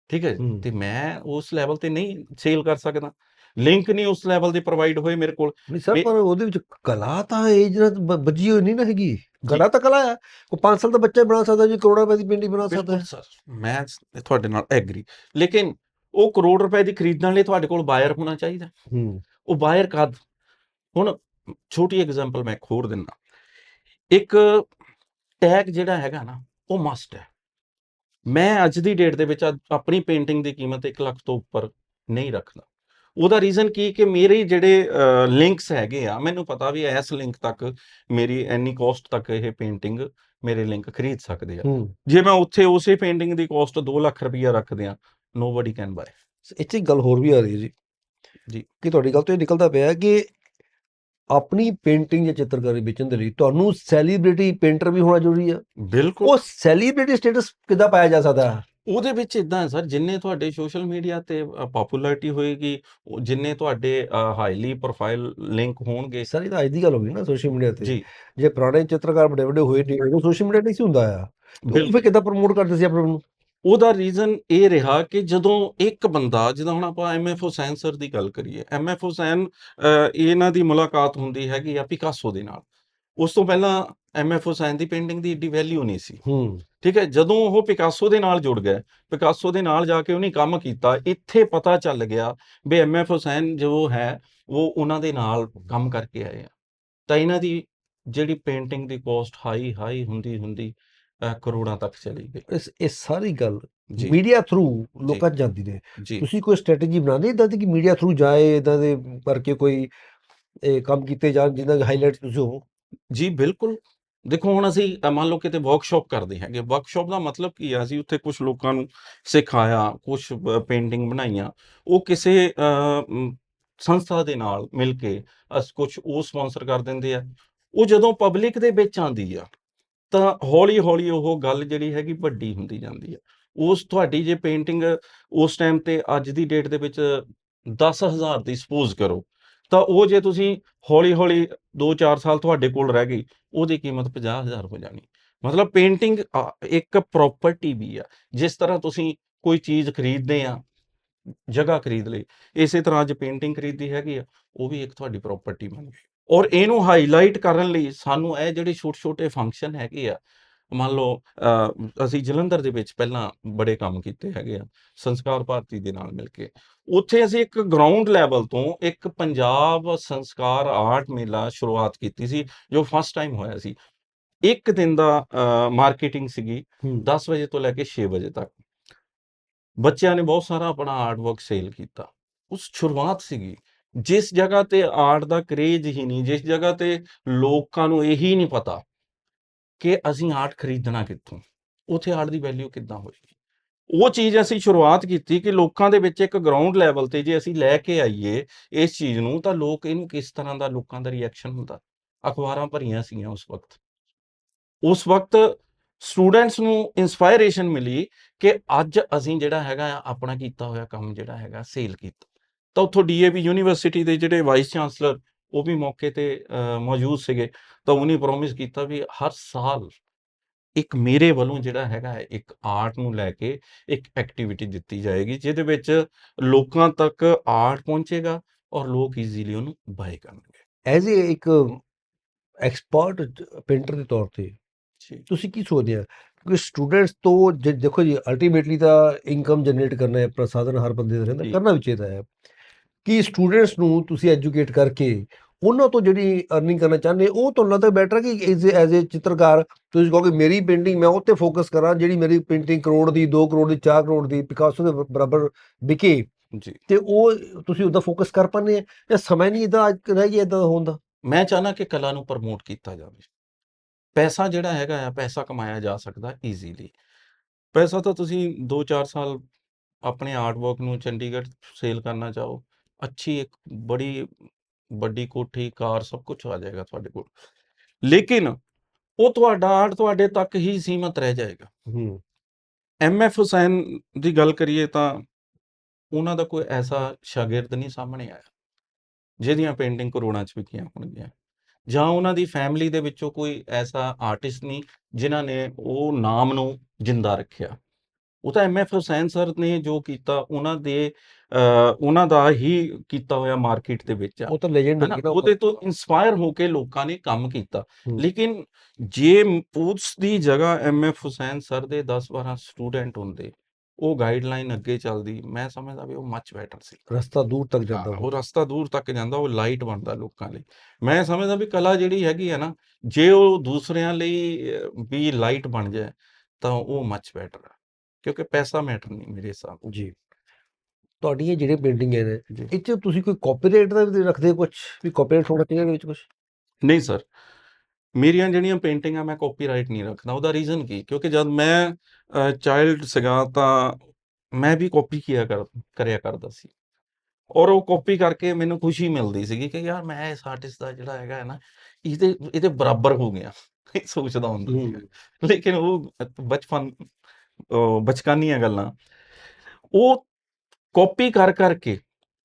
S2: ਠੀਕ ਹੈ। ਤੇ ਮੈਂ ਉਸ ਲੈਵਲ ਤੇ ਨਹੀਂ ਸੇਲ ਕਰ ਸਕਦਾ। ਲਿੰਕ ਨਹੀਂ ਉਸ ਲੈਵਲ ਦੇ ਪ੍ਰੋਵਾਈਡ ਹੋਏ ਮੇਰੇ ਕੋਲ।
S1: ਨਹੀਂ ਸਰ ਪਰ ਉਹਦੇ ਵਿੱਚ ਕਲਾ ਤਾਂ ਏਜ ਨਾਲ ਬ- ਬੱਝੀ ਹੋਈ ਨਹੀਂ ਨਾ ਹੈਗੀ। ਕਲਾ ਤਾਂ ਕਲਾ ਹੈ ਉਹ 5 ਸਾਲ ਦਾ ਬੱਚਾ ਬਣਾ ਸਕਦਾ ਜੀ ਕਰੋੜਾਂ ਰੁਪਏ ਦੀ ਪੇਂਟਿੰਗ ਬਣਾ ਸਕਦਾ।
S2: ਸਰ ਮੈਂ ਤੁਹਾਡੇ ਨਾਲ ਐਗਰੀ ਲੇਕਿਨ ਉਹ ਕਰੋੜ ਰੁਪਏ ਦੀ ਖਰੀਦਣ ਲਈ ਤੁਹਾਡੇ ਕੋਲ ਬਾਇਰ ਹੋਣਾ ਚਾਹੀਦਾ।
S1: ਹੂੰ।
S2: ਉਹ ਬਾਇਰ ਕਦ? ਹੁਣ ਛੋਟੀ ਐਗਜ਼ਾਮਪਲ ਮੈਂ ਇੱਕ ਹੋਰ ਦਿੰਦਾ। ਇੱਕ ਟੈਗ ਜਿਹੜਾ ਹੈਗਾ ਨਾ ਉਹ ਮਸਟ ਹੈ। ਮੈਂ ਅੱਜ ਦੀ ਡੇਟ ਦੇ ਵਿੱਚ ਆਪਣੀ ਪੇਂਟਿੰਗ ਦੀ ਕੀਮਤ 1 ਲੱਖ ਤੋਂ ਉੱਪਰ ਨਹੀਂ ਰੱਖਦਾ। ਉਹਦਾ ਰੀਜ਼ਨ ਕੀ ਕਿ ਮੇਰੇ ਜਿਹੜੇ ਲਿੰਕਸ ਹੈਗੇ ਆ ਮੈਨੂੰ ਪਤਾ ਵੀ ਇਸ ਲਿੰਕ ਤੱਕ ਮੇਰੀ ਇੰਨੀ ਕਾਸਟ ਤੱਕ ਇਹ ਪੇਂਟਿੰਗ ਮੇਰੇ ਲਿੰਕ ਖਰੀਦ ਸਕਦੇ ਆ। ਜੇ ਮੈਂ ਉੱਥੇ ਉਸੇ ਪੇਂਟਿੰਗ ਦੀ ਕਾਸਟ 2 ਲੱਖ ਰੁਪਈਆ ਰੱਖ ਦਿਆਂ ਨੋਬਡੀ ਕੈਨ ਬਾਏ
S1: ਇੱਥੇ ਗੱਲ ਹੋਰ ਵੀ ਆ ਰਹੀ ਜੀ।
S2: ਜੀ।
S1: ਕਿ ਤੁਹਾਡੀ ਗੱਲ ਤੋਂ ਇਹ ਨਿਕਲਦਾ ਪਿਆ ਕਿ ਆਪਣੀ ਪੇਂਟਿੰਗ ਜਾਂ ਚਿੱਤਰਕਾਰੀ ਵੇਚਣ ਦੇ ਲਈ ਤੁਹਾਨੂੰ ਸੈਲੀਬ੍ਰਿਟੀ ਪੇਂਟਰ ਵੀ ਹੋਣਾ ਜ਼ਰੂਰੀ ਹੈ
S2: ਬਿਲਕੁਲ।
S1: ਉਹ ਸੈਲੀਬ੍ਰਿਟੀ ਸਟੇਟਸ ਕਿੱਦਾਂ ਪਾਇਆ ਜਾ ਸਕਦਾ? ਹੈ
S2: ਉਹਦੇ ਵਿੱਚ ਇਦਾਂ ਹੈ ਸਰ ਜਿੰਨੇ ਤੁਹਾਡੇ ਸੋਸ਼ਲ ਮੀਡੀਆ ਤੇ ਪਪੂਲੈਰਿਟੀ ਹੋਏਗੀ ਉਹ ਜਿੰਨੇ ਤੁਹਾਡੇ ਹਾਈਲੀ ਪ੍ਰੋਫਾਈਲ ਲਿੰਕ ਹੋਣਗੇ।
S1: ਸਰ ਇਹ ਤਾਂ ਅੱਜ ਦੀ ਗੱਲ ਹੋ ਗਈ ਨਾ ਸੋਸ਼ਲ ਮੀਡੀਆ ਤੇ।
S2: ਜੀ।
S1: ਜੇ ਪੁਰਾਣੇ ਚਿੱਤਰਕਾਰ ਵੱਡੇ ਵੱਡੇ ਹੋਏ ਨੇ ਉਦੋਂ ਸੋਸ਼ਲ ਮੀਡੀਆ ਨਹੀਂ ਸੀ ਹੁੰਦਾ ਆ। ਉਹ ਫਿਰ ਕਿੱਦਾਂ ਪ੍ਰਮੋਟ ਕਰਦੇ ਸੀ ਆਪਣੇ ਨੂੰ
S2: ਉਹਦਾ ਰੀਜ਼ਨ ਇਹ ਰਿਹਾ ਕਿ ਜਦੋਂ ਇੱਕ ਬੰਦਾ ਜਿੱਦਾਂ ਹੁਣ ਆਪਾਂ ਐਮਐਫ ਹੁਸੈਨ ਸਰ ਦੀ ਗੱਲ ਕਰੀਏ ਐਮਐਫ ਹੁਸੈਨ ਇਹਨਾਂ ਦੀ ਮੁਲਾਕਾਤ ਹੁੰਦੀ ਹੈਗੀ ਆ ਪਿਕਾਸੋ ਦੇ ਨਾਲ। ਉਸ ਤੋਂ ਪਹਿਲਾਂ ਐਮਐਫ ਹੁਸੈਨ ਦੀ ਪੇਂਟਿੰਗ ਦੀ ਏਡੀ ਵੈਲਿਊ ਨਹੀਂ ਸੀ।
S1: ਹੂੰ।
S2: ਠੀਕ ਹੈ ਜਦੋਂ ਉਹ ਪਿਕਾਸੋ ਦੇ ਨਾਲ ਜੁੜ ਗਏ ਪਿਕਾਸੋ ਦੇ ਨਾਲ ਜਾ ਕੇ ਉਹਨੇ ਕੰਮ ਕੀਤਾ ਇੱਥੇ ਪਤਾ ਚੱਲ ਗਿਆ ਵੀ ਐਮਐਫ ਹੁਸੈਨ ਜੋ ਹੈ ਉਹ ਉਹਨਾਂ ਦੇ ਨਾਲ ਕੰਮ ਕਰਕੇ ਆਏ ਆ। ਤਾਂ ਇਹਨਾਂ ਦੀ ਜਿਹੜੀ ਪੇਂਟਿੰਗ ਦੀ ਕੋਸਟ ਹਾਈ ਹਾਈ ਹੁੰਦੀ ਹੁੰਦੀ ਕਰੋੜਾਂ ਤੱਕ ਚਲੀ ਗਈ।
S1: ਇਸ ਇਹ ਸਾਰੀ ਗੱਲ ਮੀਡੀਆ ਥਰੂ ਲੋਕਾਂ ਜਾਂਦੀ ਨੇ ਤੁਸੀਂ ਕੋਈ ਸਟ੍ਰੈਟਜੀ ਬਣਾਉਂਦੇ ਇਦਾਂ ਦੀ ਕਿ ਮੀਡੀਆ ਥਰੂ ਜਾਏ ਇਦਾਂ ਦੇ ਕਰਕੇ ਕੋਈ ਇਹ ਕੰਮ ਕੀਤੇ ਜਾਣ ਜਿਨ੍ਹਾਂ ਦੇ ਹਾਈਲਾਈਟ ਤੁਸੀਂ ਹੋ
S2: ਜੀ ਬਿਲਕੁਲ। ਦੇਖੋ, ਹੁਣ ਅਸੀਂ ਮੰਨ ਲਓ ਕਿਤੇ ਵਰਕਸ਼ਾਪ ਕਰਦੇ ਹੈਗੇ। ਵਰਕਸ਼ਾਪ ਦਾ ਮਤਲਬ ਕੀ ਆ ਅਸੀਂ ਉੱਥੇ ਕੁਝ ਲੋਕਾਂ ਨੂੰ ਸਿਖਾਇਆ ਕੁਝ ਪੇਂਟਿੰਗ ਬਣਾਈਆਂ। ਉਹ ਕਿਸੇ ਸੰਸਥਾ ਦੇ ਨਾਲ ਮਿਲ ਕੇ ਅਸ ਕੁਝ ਉਹ ਸਪਾਂਸਰ ਕਰ ਦਿੰਦੇ ਆ। ਉਹ ਜਦੋਂ ਪਬਲਿਕ ਦੇ ਵਿੱਚ ਆਂਦੀ ਆ, ਤਾਂ ਹੌਲੀ ਹੌਲੀ ਉਹ ਗੱਲ ਜਿਹੜੀ ਹੈਗੀ ਵੱਡੀ ਹੁੰਦੀ ਜਾਂਦੀ ਆ। ਉਸ, ਤੁਹਾਡੀ ਜੇ ਪੇਂਟਿੰਗ ਉਸ ਟਾਈਮ ਤੇ ਅੱਜ ਦੀ ਡੇਟ ਦੇ ਵਿੱਚ 10000 ਦੀ ਸਪੋਜ਼ ਕਰੋ। ਤਾਂ ਉਹ ਜੇ ਤੁਸੀਂ ਹੌਲੀ ਹੌਲੀ 2-4 ਸਾਲ ਤੁਹਾਡੇ ਕੋਲ ਰਹਿ ਗਈ, ਉਹਦੀ ਕੀਮਤ 50000 ਹੋ ਜਾਣੀ। ਮਤਲਬ ਪੇਂਟਿੰਗ ਇੱਕ ਪ੍ਰਾਪਰਟੀ ਵੀ ਆ। ਜਿਸ ਤਰ੍ਹਾਂ ਤੁਸੀਂ ਕੋਈ ਚੀਜ਼ ਖਰੀਦਦੇ ਆ, ਜਗ੍ਹਾ ਖਰੀਦ ਲਈ, ਇਸੇ ਤਰ੍ਹਾਂ ਅੱਜ ਪੇਂਟਿੰਗ ਖਰੀਦੀ ਹੈਗੀ ਆ, ਉਹ ਵੀ ਇੱਕ ਤੁਹਾਡੀ ਪ੍ਰਾਪਰਟੀ ਬਣ। ਗਈ ਔਰ ਇਹਨੂੰ ਹਾਈਲਾਈਟ ਕਰਨ ਲਈ ਸਾਨੂੰ ਇਹ ਜਿਹੜੇ ਛੋਟੇ-ਛੋਟੇ ਫੰਕਸ਼ਨ ਹੈਗੇ ਆ ਮੰਨ ਲਓ ਅਸੀਂ ਜਲੰਧਰ ਦੇ ਵਿੱਚ ਪਹਿਲਾਂ ਬੜੇ ਕੰਮ ਕੀਤੇ ਹੈਗੇ ਆ ਸੰਸਕਾਰ ਭਾਰਤੀ ਦੇ ਨਾਲ ਮਿਲ ਕੇ। ਉੱਥੇ ਅਸੀਂ ਇੱਕ ਗਰਾਊਂਡ ਲੈਵਲ ਤੋਂ ਇੱਕ ਪੰਜਾਬ ਸੰਸਕਾਰ ਆਰਟ ਮੇਲਾ ਸ਼ੁਰੂਆਤ ਕੀਤੀ ਸੀ ਜੋ ਫਸਟ ਟਾਈਮ ਹੋਇਆ ਸੀ। ਇੱਕ ਦਿਨ ਦਾ ਮਾਰਕੀਟਿੰਗ ਸੀਗੀ
S1: ਹੂੰ।
S2: 10 ਵਜੇ ਤੋਂ ਲੈ ਕੇ 6 ਵਜੇ ਤੱਕ। ਬੱਚਿਆਂ ਨੇ ਬਹੁਤ ਸਾਰਾ ਆਪਣਾ ਆਰਟ ਵਰਕ ਸੇਲ ਕੀਤਾ। ਉਸ ਸ਼ੁਰੂਆਤ ਸੀਗੀ। ਜਿਸ ਜਗ੍ਹਾ ਤੇ ਆਰਟ ਦਾ ਕਰੇਜ ਹੀ ਨਹੀਂ ਜਿਸ ਜਗ੍ਹਾ ਤੇ ਲੋਕਾਂ ਨੂੰ ਇਹੀ ਨਹੀਂ ਪਤਾ ਕਿ ਅਸੀਂ ਆਰਟ ਖਰੀਦਣਾ ਕਿੱਥੋਂ? ਉਥੇ ਆਰਟ ਦੀ ਵੈਲਿਊ ਕਿੱਦਾਂ ਹੋਏਗੀ ਉਹ ਚੀਜ਼ ਅਸੀਂ ਸ਼ੁਰੂਆਤ ਕੀਤੀ ਕਿ ਲੋਕਾਂ ਦੇ ਵਿੱਚ ਇੱਕ ਗਰਾਊਂਡ ਲੈਵਲ ਤੇ ਜੇ ਅਸੀਂ ਲੈ ਕੇ ਆਈਏ ਇਸ ਚੀਜ਼ ਨੂੰ, ਤਾਂ ਲੋਕ ਇਹਨੂੰ ਕਿਸ ਤਰ੍ਹਾਂ ਦਾ ਲੋਕਾਂ ਦਾ ਰਿਐਕਸ਼ਨ ਹੁੰਦਾ? ਅਖਬਾਰਾਂ ਭਰੀਆਂ ਸੀਗੀਆਂ ਉਸ ਵਕਤ। ਉਸ ਵਕਤ ਸਟੂਡੈਂਟਸ ਨੂੰ ਇਨਸਪਾਇਰੇਸ਼ਨ ਮਿਲੀ ਕਿ ਅੱਜ ਅਸੀਂ ਜਿਹੜਾ ਹੈਗਾ ਆ, ਆਪਣਾ ਕੀਤਾ ਹੋਇਆ ਕੰਮ ਜਿਹੜਾ ਹੈਗਾ ਸੇਲ ਕੀਤਾ। ਤਾਂ ਉੱਥੋਂ ਡੀਏਵੀ ਯੂਨੀਵਰਸਿਟੀ ਦੇ ਜਿਹੜੇ ਵਾਈਸ ਚਾਂਸਲਰ ਉਹ ਵੀ ਮੌਕੇ ਤੇ ਮੌਜੂਦ ਸੀਗੇ। ਤਾਂ ਉਹਨੇ ਪ੍ਰੋਮਿਸ ਕੀਤਾ ਵੀ ਹਰ ਸਾਲ ਇੱਕ ਮੇਰੇ ਵੱਲੋਂ ਜਿਹੜਾ ਹੈਗਾ ਹੈ, ਇੱਕ ਆਰਟ ਨੂੰ ਲੈ ਕੇ ਇੱਕ ਐਕਟੀਵਿਟੀ ਦਿੱਤੀ ਜਾਏਗੀ ਜਿਹਦੇ ਵਿੱਚ ਲੋਕਾਂ ਤੱਕ ਆਰਟ ਪਹੁੰਚੇਗਾ ਔਰ ਲੋਕ ਈਜ਼ੀਲੀ ਉਹਨੂੰ ਬਾਏ ਕਰਨਗੇ।
S1: ਐਜ਼ ਏ ਇੱਕ ਐਕਸਪਰਟ ਪੇਂਟਰ ਦੇ ਤੌਰ ਤੇ ਤੁਸੀਂ ਕੀ ਸੋਚਦੇ ਆ? ਕਿਉਂਕਿ ਸਟੂਡੈਂਟਸ ਤੋਂ ਜੇ ਦੇਖੋ ਜੀ ਅਲਟੀਮੇਟਲੀ ਤਾਂ ਇਨਕਮ ਜਨਰੇਟ ਕਰਨਾ ਹੈ ਆਪਣਾ ਸਾਧਨ ਹਰ ਬੰਦੇ ਦਾ ਰਹਿੰਦਾ। ਕਰਨਾ ਵੀ ਚਾਹੀਦਾ ਹੈ। ਕਿ ਸਟੂਡੈਂਟਸ ਨੂੰ ਤੁਸੀਂ ਐਜੂਕੇਟ ਕਰਕੇ ਉਹਨਾਂ ਤੋਂ ਜਿਹੜੀ ਅਰਨਿੰਗ ਕਰਨਾ ਚਾਹੁੰਦੇ ਉਹ ਤੁਹਾਨੂੰ ਲੱਗਦਾ ਬੈਟਰ ਕਿ ਐਜ਼ ਏ ਚਿੱਤਰਕਾਰ ਤੁਸੀਂ ਕਹੋਗੇ ਮੇਰੀ ਪੇਂਟਿੰਗ ਮੈਂ ਉਹ ਤੇ ਫੋਕਸ ਕਰਾਂ ਜਿਹੜੀ ਮੇਰੀ ਪੇਂਟਿੰਗ ਕਰੋੜ ਦੀ 2 ਕਰੋੜ ਦੀ 4 ਕਰੋੜ ਦੀ ਪਿਕਾਸੋ ਦੇ ਬਰਾਬਰ ਵਿਕੇ।
S2: ਜੀ।
S1: ਤੇ ਉਹ ਤੁਸੀਂ ਉਹਦਾ ਫੋਕਸ ਕਰ ਆ ਜਾਂ ਸਮਾਂ ਨਹੀਂ ਇਦਾਂ ਰਹਿ ਗਿਆ ਇਦਾਂ ਹੋਣ ਦਾ?
S2: ਮੈਂ ਚਾਹਨਾ ਕਿ ਕਲਾ ਨੂੰ ਪ੍ਰਮੋਟ ਕੀਤਾ ਜਾਵੇ। ਪੈਸਾ ਜਿਹੜਾ ਹੈਗਾ ਆ ਪੈਸਾ ਕਮਾਇਆ ਜਾ ਸਕਦਾ ਈਜ਼ੀਲੀ ਪੈਸਾ ਤਾਂ ਤੁਸੀਂ 2-4 ਸਾਲ ਆਪਣੇ ਆਰਟ ਵਰਕ ਨੂੰ ਚੰਡੀਗੜ੍ਹ ਸੇਲ ਕਰਨਾ ਚਾਹੋ। ਅੱਛੀ ਇੱਕ ਬੜੀ ਵੱਡੀ ਕੋਠੀ ਕਾਰ ਸਭ ਕੁਝ ਆ ਜਾਏਗਾ ਤੁਹਾਡੇ ਕੋਲ ਲੇਕਿਨ ਉਹ ਤੁਹਾਡਾ ਆਰਟ ਤੁਹਾਡੇ ਤੱਕ ਹੀ ਸੀਮਤ ਰਹਿ ਜਾਏਗਾ
S1: ਹੂੰ
S2: ਐਮ ਐਫ ਹੁਸੈਨ ਦੀ ਗੱਲ ਕਰੀਏ ਤਾਂ ਉਹਨਾਂ ਦਾ ਕੋਈ ਐਸਾ ਸ਼ਾਗਿਰਦ ਨਹੀਂ ਸਾਹਮਣੇ ਆਇਆ ਜਿਹਦੀਆਂ ਪੇਂਟਿੰਗ ਕਰੋੜਾਂ ਚ ਵਿਕੀਆਂ ਹੋਣਗੀਆਂ ਜਾਂ ਉਹਨਾਂ ਦੀ ਫੈਮਿਲੀ ਦੇ ਵਿੱਚੋਂ ਕੋਈ ਐਸਾ ਆਰਟਿਸਟ ਨਹੀਂ ਜਿਨ੍ਹਾਂ ਨੇ ਉਹ ਨਾਮ ਨੂੰ ਜਿੰਦਾ ਰੱਖਿਆ ਉਹ ਤਾਂ ਐਮ ਐਫ ਹੁਸੈਨ ਸਰ ਨੇ ਜੋ ਕੀਤਾ ਉਹਨਾਂ ਦੇ ਉਹਨਾਂ ਦਾ ਹੀ ਕੀਤਾ ਹੋਇਆ ਮਾਰਕੀਟ ਦੇ ਵਿੱਚ ਆ।
S1: ਉਹ ਤਾਂ ਲੈਜੈਂਡ
S2: ਨਾ ਉਹਦੇ ਤੋਂ। ਇਨਸਪਾਇਰ ਹੋ ਕੇ ਲੋਕਾਂ ਨੇ ਕੰਮ ਕੀਤਾ। ਲੇਕਿਨ ਜੇ ਉਸ ਦੀ ਜਗ੍ਹਾ ਐਮ ਐਫ ਹੁਸੈਨ ਸਰ ਦੇ 10-12 ਸਟੂਡੈਂਟ ਹੁੰਦੇ ਉਹ ਗਾਈਡਲਾਈਨ ਅੱਗੇ ਚੱਲਦੀ ਮੈਂ ਸਮਝਦਾ ਵੀ ਉਹ ਮੱਚ ਬੈਟਰ ਸੀ।
S1: ਰਸਤਾ ਦੂਰ ਤੱਕ ਜਾਂਦਾ
S2: ਉਹ। ਰਸਤਾ ਦੂਰ ਤੱਕ ਜਾਂਦਾ ਉਹ ਲਾਈਟ ਬਣਦਾ ਲੋਕਾਂ ਲਈ। ਮੈਂ ਸਮਝਦਾ ਵੀ ਕਲਾ ਜਿਹੜੀ ਹੈਗੀ ਹੈ ਨਾ ਜੇ ਉਹ ਦੂਸਰਿਆਂ ਲਈ ਵੀ ਲਾਈਟ ਬਣ ਜਾਏ ਤਾਂ ਉਹ ਮੱਚ ਬੈਟਰ ਹੈ ਕਿਉਂਕਿ ਪੈਸਾ ਮੈਟਰ ਨਹੀਂ ਮੇਰੇ ਹਿਸਾਬ ਨਾਲ।
S1: ਜੀ। ਤੁਹਾਡੀਆਂ ਜਿਹੜੇ ਪੇਂਟਿੰਗ ਨੇ ਇਹ 'ਚ ਤੁਸੀਂ ਕੋਈ ਕਾਪੀਰਾਈਟ ਦਾ ਵੀ ਰੱਖਦੇ ਕੁਝ ਵੀ ਕਾਪੀਰਾਈਟ ਹੋਣਾ ਚਾਹੀਦਾ ਵਿੱਚ ਕੁਝ
S2: ਨਹੀਂ ਸਰ ਮੇਰੀਆਂ ਜਿਹੜੀਆਂ ਪੇਂਟਿੰਗਾਂ ਮੈਂ ਕਾਪੀਰਾਈਟ ਨਹੀਂ ਰੱਖਦਾ। ਉਹਦਾ ਰੀਜ਼ਨ ਕੀ? ਕਿਉਂਕਿ ਜਦ ਮੈਂ ਚਾਈਲਡ ਸੀਗਾ ਤਾਂ ਮੈਂ ਵੀ ਕਾਪੀ ਕੀਆ ਕਰ ਕਰਿਆ ਕਰਦਾ ਸੀ। ਔਰ ਉਹ ਕਾਪੀ ਕਰਕੇ ਮੈਨੂੰ ਖੁਸ਼ੀ ਮਿਲਦੀ ਸੀਗੀ ਕਿ ਯਾਰ ਮੈਂ ਇਸ ਆਰਟਿਸਟ ਦਾ ਜਿਹੜਾ ਹੈਗਾ ਹੈ ਨਾ ਇਹਦੇ ਇਹਦੇ ਬਰਾਬਰ ਹੋ ਗਿਆ। ਇਹ ਸੋਚਦਾ ਹੁੰਦਾ ਸੀ ਲੇਕਿਨ ਉਹ ਬਚਪਨ ਬਚਕਾਨੀਆਂ ਗੱਲਾਂ। ਉਹ ਕਾਪੀ ਕਰ ਕਰਕੇ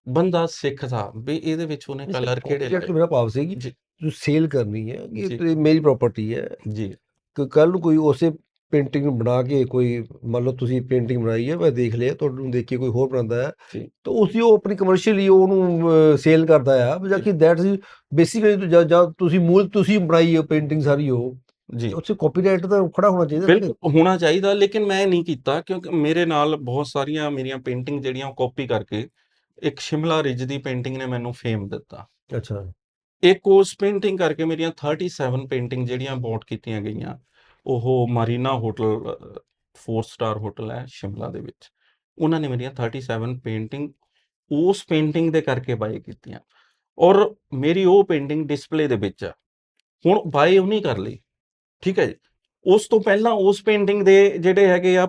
S2: ਬੰਦਾ ਸਿੱਖਦਾ ਵੀ ਇਹਦੇ ਵਿੱਚ ਉਹਨੇ ਕਲਰ ਕਿਹੜੇ
S1: ਤੋਂ ਮੇਰਾ ਭਾਵ ਸੀ ਕਿ
S2: ਜੀ।
S1: ਸੇਲ ਕਰਨੀ ਹੈ ਕਿ। ਇਹ ਮੇਰੀ ਪ੍ਰਾਪਰਟੀ ਹੈ।
S2: ਜੀ।
S1: ਕਿ ਕੱਲ ਨੂੰ ਕੋਈ ਉਸੇ ਪੇਂਟਿੰਗ ਨੂੰ ਬਣਾ ਕੇ ਕੋਈ ਮੰਨ ਲਓ ਤੁਸੀਂ ਪੇਂਟਿੰਗ ਬਣਾਈ ਹੈ ਮੈਂ ਦੇਖ ਲਿਆ ਤੁਹਾਨੂੰ ਦੇਖ ਕੇ ਕੋਈ ਹੋਰ ਬਣਾਉਂਦਾ ਹੈ। ਤਾਂ ਉਸ ਦੀ ਉਹ ਆਪਣੀ ਕਮਰਸ਼ੀਅਲੀ ਉਹਨੂੰ ਸੇਲ ਕਰਦਾ ਆ। ਜਾਂ ਕਿ ਦੈਟ ਇਜ਼ ਬੇਸਿਕਲੀ ਜਾਂ ਤੁਸੀਂ ਮੂਲ ਤੁਸੀਂ ਬਣਾਈ ਹੈ ਪੇਂਟਿੰਗ ਸਾਰੀ ਉਹ।
S2: ਜੀ।
S1: ਉੱਥੇ ਕਾਪੀਰਾਈਟ ਦਾ ਖੜਾ ਹੋਣਾ ਚਾਹੀਦਾ
S2: ਬਿਲਕੁਲ ਹੋਣਾ ਚਾਹੀਦਾ ਲੇਕਿਨ ਮੈਂ ਨਹੀਂ ਕੀਤਾ ਕਿਉਂਕਿ ਮੇਰੇ ਨਾਲ ਬਹੁਤ ਸਾਰੀਆਂ ਮੇਰੀਆਂ ਪੇਂਟਿੰਗ ਜਿਹੜੀਆਂ ਉਹ ਕਾਪੀ ਕਰਕੇ ਇੱਕ ਸ਼ਿਮਲਾ ਰਿਜ ਦੀ ਪੇਂਟਿੰਗ ਨੇ ਮੈਨੂੰ ਫੇਮ ਦਿੱਤਾ।
S1: ਅੱਛਾ।
S2: ਇੱਕ ਉਸ ਪੇਂਟਿੰਗ ਕਰਕੇ ਮੇਰੀਆਂ 37 ਪੇਂਟਿੰਗ ਜਿਹੜੀਆਂ ਬੌਟ ਕੀਤੀਆਂ ਗਈਆਂ ਉਹ ਮਾਰੀਨਾ ਹੋਟਲ 4 ਸਟਾਰ ਹੋਟਲ ਹੈ ਸ਼ਿਮਲਾ ਦੇ ਵਿੱਚ। ਉਹਨਾਂ ਨੇ ਮੇਰੀਆਂ 37 ਪੇਂਟਿੰਗ ਉਸ ਪੇਂਟਿੰਗ ਦੇ ਕਰਕੇ ਬਾਏ ਕੀਤੀਆਂ। ਔਰ ਮੇਰੀ ਉਹ ਪੇਂਟਿੰਗ ਡਿਸਪਲੇ ਦੇ ਵਿੱਚ ਆ। ਹੁਣ ਬਾਏ ਉਹਨੇ ਕਰ ਲਈ। ਠੀਕ ਹੈ ਉਸ ਤੋਂ ਪਹਿਲਾਂ ਉਸ ਪੇਂਟਿੰਗ ਦੇ ਜਿਹੜੇ ਹੈਗੇ ਆ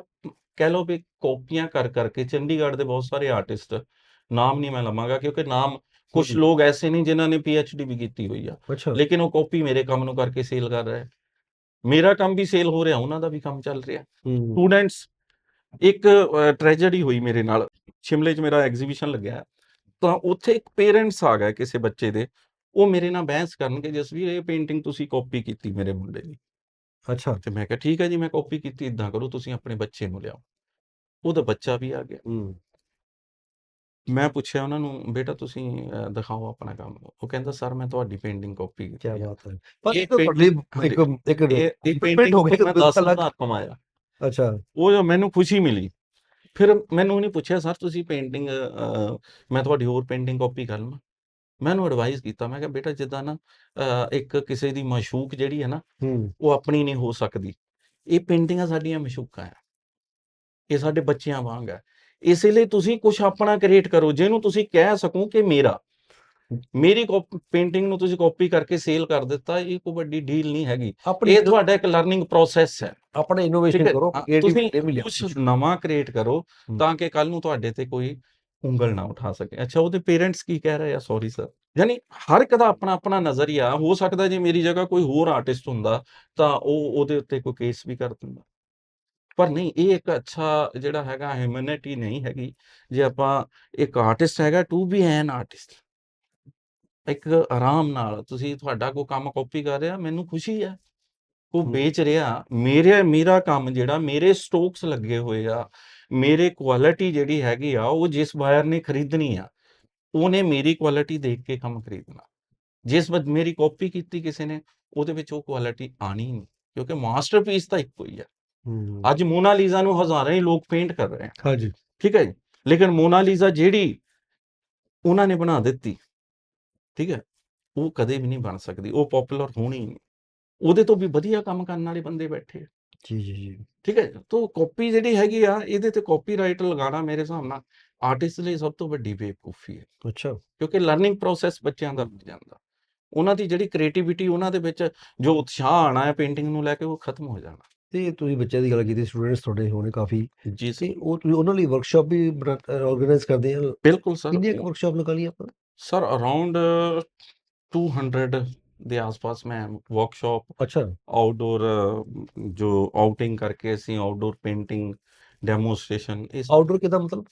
S2: ਕਹਿ ਲਓ ਵੀ ਕਾਪੀਆਂ ਕਰ ਕਰਕੇ ਚੰਡੀਗੜ੍ਹ ਦੇ ਬਹੁਤ ਸਾਰੇ ਆਰਟਿਸਟ ਨਾਮ ਨਹੀਂ ਮੈਂ ਲਵਾਂਗਾ ਕਿਉਂਕਿ ਨਾਮ ਕੁਝ। ਲੋਕ ਐਸੇ ਨਹੀਂ ਜਿਨ੍ਹਾਂ ਨੇ ਡੀ ਵੀ ਕੀਤੀ ਹੋਈ ਆ। ਲੇਕਿਨ ਉਹ ਕਾਪੀ ਮੇਰੇ ਕੰਮ ਨੂੰ ਕਰਕੇ ਸੇਲ ਕਰ ਰਿਹਾ ਹੈ। ਮੇਰਾ ਕੰਮ ਵੀ ਸੇਲ ਹੋ ਰਿਹਾ ਉਹਨਾਂ ਦਾ ਵੀ ਕੰਮ ਚੱਲ ਰਿਹਾ। ਸਟੂਡੈਂਟਸ ਇੱਕ ਟ੍ਰੈਜੇਡੀ ਹੋਈ ਮੇਰੇ ਨਾਲ। ਸ਼ਿਮਲੇ 'ਚ ਮੇਰਾ ਐਗਜ਼ੀਬਿਸ਼ਨ ਲੱਗਿਆ। ਤਾਂ ਉੱਥੇ ਇੱਕ ਪੇਰੈਂਟਸ ਆ ਗਏ ਕਿਸੇ ਬੱਚੇ ਦੇ। ਉਹ ਮੇਰੇ ਨਾਲ ਬਹਿਸ ਕਰਨਗੇ ਜਸਵੀਰ ਇਹ ਪੇਂਟਿੰਗ ਤੁਸੀਂ ਕਾਪੀ ਕੀਤੀ ਮੇਰੇ ਮੁੰਡੇ ਦੀ।
S1: ਅੱਛਾ।
S2: ਤੇ ਮੈਂ ਕਿਹਾ ਠੀਕ ਹੈ ਜੀ ਮੈਂ ਕਾਪੀ ਕੀਤੀ ਇਦਾਂ ਕਰੋ ਤੁਸੀਂ ਆਪਣੇ ਬੱਚੇ ਨੂੰ ਲਿਆਓ। ਉਹਦਾ ਬੱਚਾ ਵੀ ਆ ਗਿਆ।
S1: ਹੂੰ।
S2: ਮੈਂ ਪੁੱਛਿਆ ਉਹਨਾਂ ਨੂੰ ਬੇਟਾ ਤੁਸੀਂ ਦਿਖਾਓ ਆਪਣਾ ਕੰਮ। ਉਹ ਕਹਿੰਦਾ ਸਰ ਮੈਂ ਤੁਹਾਡੀ ਪੇਂਟਿੰਗ ਕਾਪੀ
S1: ਕੀ
S2: ਕੀਤੀ ਹੈ
S1: ਬਾਤ ਹੈ। ਪਰ
S2: ਇਹ
S1: ਤਾਂ ਤੁਹਾਡੀ ਇੱਕ ਇੱਕ
S2: ਇਹ ਇਹ
S1: ਹੋ ਗਿਆ
S2: ਮੈਂ 10
S1: ਅਲੱਗ।
S2: ਹਜ਼ਾਰ ਕਮਾਇਆ।
S1: ਅੱਛਾ।
S2: ਉਹ ਜੋ ਮੈਨੂੰ ਖੁਸ਼ੀ ਮਿਲੀ। ਫਿਰ ਮੈਨੂੰ ਉਹਨੇ ਪੁੱਛਿਆ ਸਰ ਤੁਸੀਂ ਪੇਂਟਿੰਗ ਮੈਂ ਤੁਹਾਡੀ ਹੋਰ ਪੇਂਟਿੰਗ ਕਾਪੀ ਕਰ ਲਵਾਂ? ਮੈਂ ਉਹਨੂੰ ਐਡਵਾਈਸ ਕੀਤਾ ਮੈਂ ਕਿਹਾ ਬੇਟਾ ਜਿੱਦਾਂ ਨਾ ਇੱਕ ਕਿਸੇ ਦੀ ਮਸ਼ੂਕ ਜਿਹੜੀ ਹੈ ਨਾ ਉਹ ਆਪਣੀ ਨਹੀਂ ਹੋ ਸਕਦੀ। ਇਹ ਪੇਂਟਿੰਗਾਂ ਸਾਡੀਆਂ ਮਸ਼ੂਕਾਂ ਆ ਇਹ ਸਾਡੇ ਬੱਚਿਆਂ ਵਾਂਗ ਹੈ। ਇਸੇ ਲਈ ਤੁਸੀਂ ਕੁਝ ਆਪਣਾ ਕ੍ਰੀਏਟ ਕਰੋ ਜਿਹਨੂੰ ਤੁਸੀਂ ਕਹਿ ਸਕੋ ਕਿ ਮੇਰਾ। ਮੇਰੀ ਪੇਂਟਿੰਗ ਨੂੰ ਤੁਸੀਂ ਕਾਪੀ ਕਰਕੇ ਸੇਲ ਕਰ ਦਿੱਤਾ ਇਹ ਕੋਈ ਵੱਡੀ ਡੀਲ ਨਹੀਂ ਹੈਗੀ। ਇਹ ਤੁਹਾਡਾ ਇੱਕ ਲਰਨਿੰਗ ਪ੍ਰੋਸੈਸ ਹੈ।
S1: ਆਪਣਾ ਇਨੋਵੇਸ਼ਨ ਕਰੋ
S2: ਤੁਸੀਂ ਕੁਝ ਨਵਾਂ ਕ੍ਰੀਏਟ ਕਰੋ। ਤਾਂ ਕਿ ਕੱਲ ਨੂੰ ਤੁਹਾਡੇ ਤੇ ਕੋਈ ਉਂਗਲ ਨਾ ਉਠਾ ਸਕੇ। ਅੱਛਾ ਉਹਦੇ ਪੇਰੈਂਟਸ ਕੀ ਕਹਿ ਰਹੇ ਆ? ਸੌਰੀ ਸਰ ਯਾਨੀ ਹਰ ਇੱਕ ਦਾ ਆਪਣਾ ਆਪਣਾ ਨਜ਼ਰੀਆ ਹੋ ਸਕਦਾ ਜੇ ਮੇਰੀ ਜਗ੍ਹਾ ਕੋਈ ਹੋਰ ਆਰਟਿਸਟ ਹੁੰਦਾ ਤਾਂ ਉਹ ਉਹਦੇ ਉੱਤੇ ਕੋਈ ਕੇਸ ਵੀ ਕਰ ਦਿੰਦਾ। ਪਰ ਨਹੀਂ ਇਹ ਇੱਕ ਅੱਛਾ ਜਿਹੜਾ ਹੈਗਾ ਹਿਊਮੈਨਿਟੀ ਨਹੀਂ ਹੈਗੀ। ਜੇ ਆਪਾਂ ਇੱਕ ਆਰਟਿਸਟ ਹੈਗਾ ਟੂ ਬੀ ਐਨ ਆਰਟਿਸਟ ਇੱਕ ਆਰਾਮ ਨਾਲ ਤੁਸੀਂ ਤੁਹਾਡਾ ਕੋਈ ਕੰਮ ਕਾਪੀ ਕਰ ਰਿਹਾ ਮੈਨੂੰ ਖੁਸ਼ੀ ਹੈ। ਉਹ। ਵੇਚ ਰਿਹਾ ਮੇਰੇ ਮੇਰਾ ਕੰਮ ਜਿਹੜਾ ਮੇਰੇ ਸਟੋਕਸ ਲੱਗੇ ਹੋਏ ਆ। ਮੇਰੇ ਕੁਆਲਿਟੀ ਜਿਹੜੀ ਹੈਗੀ ਆ ਉਹ ਜਿਸ ਬਾਇਰ ਨੇ ਖਰੀਦਣੀ ਆ ਉਹਨੇ ਮੇਰੀ ਕੁਆਲਿਟੀ ਦੇਖ ਕੇ ਕੰਮ ਖਰੀਦਣਾ ਜਿਸ ਵਕਤ ਮੇਰੀ ਕਾਪੀ ਕੀਤੀ ਕਿਸੇ ਨੇ ਉਹਦੇ ਵਿੱਚ ਉਹ ਕੁਆਲਿਟੀ ਆਣੀ ਨਹੀਂ ਕਿਉਂਕਿ ਮਾਸਟਰਪੀਸ ਤਾਂ ਇੱਕੋ ਹੀ ਆ ਅੱਜ ਮੋਨਾਲੀਜ਼ਾ ਨੂੰ ਹਜ਼ਾਰਾਂ ਹੀ ਲੋਕ ਪੇਂਟ ਕਰ ਰਹੇ ਆ
S1: ਹਾਂਜੀ
S2: ਠੀਕ ਹੈ ਜੀ ਲੇਕਿਨ ਮੋਨਾਲੀਜ਼ਾ ਜਿਹੜੀ ਉਹਨਾਂ ਨੇ ਬਣਾ ਦਿੱਤੀ ਠੀਕ ਹੈ ਉਹ ਕਦੇ ਵੀ ਨਹੀਂ ਬਣ ਸਕਦੀ ਉਹ ਪਪੂਲਰ ਹੋਣੀ ਨਹੀਂ ਉਹਦੇ ਤੋਂ ਵੀ ਵਧੀਆ ਕੰਮ ਕਰਨ ਵਾਲੇ ਬੰਦੇ ਬੈਠੇ ਆ
S1: ਜੀ ਜੀ ਜੀ।
S2: ਠੀਕ ਹੈ ਤਾਂ ਕਾਪੀ ਜਿਹੜੀ ਹੈਗੀ ਆ ਇਹਦੇ ਤੇ ਕਾਪੀਰਾਈਟ ਲਗਾਉਣਾ ਮੇਰੇ ਹਿਸਾਬ ਨਾਲ ਆਰਟਿਸਟ ਲਈ ਸਭ ਤੋਂ ਵੱਡੀ ਬੇਵਕੂਫੀ ਹੈ।
S1: ਅੱਛਾ।
S2: ਕਿਉਂਕਿ ਲਰਨਿੰਗ ਪ੍ਰੋਸੈਸ ਬੱਚਿਆਂ ਦਾ ਰੁਕ ਜਾਂਦਾ। ਉਹਨਾਂ ਦੀ ਜਿਹੜੀ ਕ੍ਰੀਏਟੀਵਿਟੀ ਉਹਨਾਂ ਦੇ ਵਿੱਚ ਜੋ ਉਤਸ਼ਾਹ ਆਣਾ ਹੈ ਪੇਂਟਿੰਗ ਨੂੰ ਲੈ ਕੇ ਉਹ ਖਤਮ ਹੋ ਜਾਣਾ।
S1: ਤੇ ਤੁਸੀਂ ਬੱਚਿਆਂ ਦੀ ਗੱਲ ਕੀਤੀ ਸਟੂਡੈਂਟਸ ਤੁਹਾਡੇ ਹੋਣੇ ਕਾਫੀ।
S2: ਜੀ ਸਰ
S1: ਉਹ ਤੁਸੀਂ ਉਹਨਾਂ ਲਈ ਵਰਕਸ਼ਾਪ ਵੀ ਆਰਗੇਨਾਈਜ਼ ਕਰਦੇ ਆ?
S2: ਬਿਲਕੁਲ ਸਰ
S1: ਕਿੰਨੀਆਂ ਵਰਕਸ਼ਾਪ ਲਗਾ ਲਈ ਆਪਾਂ?
S2: ਸਰ ਅਰਾਊਂਡ 200 ਦੇ ਆਸ-ਪਾਸ ਮੈਂ ਵਰਕਸ਼ਾਪ
S1: ਅੱਛਾ।
S2: ਆਊਟਡੋਰ ਜੋ ਆਊਟਿੰਗ ਕਰਕੇ ਅਸੀਂ ਆਊਟਡੋਰ ਪੇਂਟਿੰਗ ਡੈਮੋਸਟ੍ਰੇਸ਼ਨ ਇਸ
S1: ਆਊਟਡੋਰ ਕਿਦਾ ਮਤਲਬ?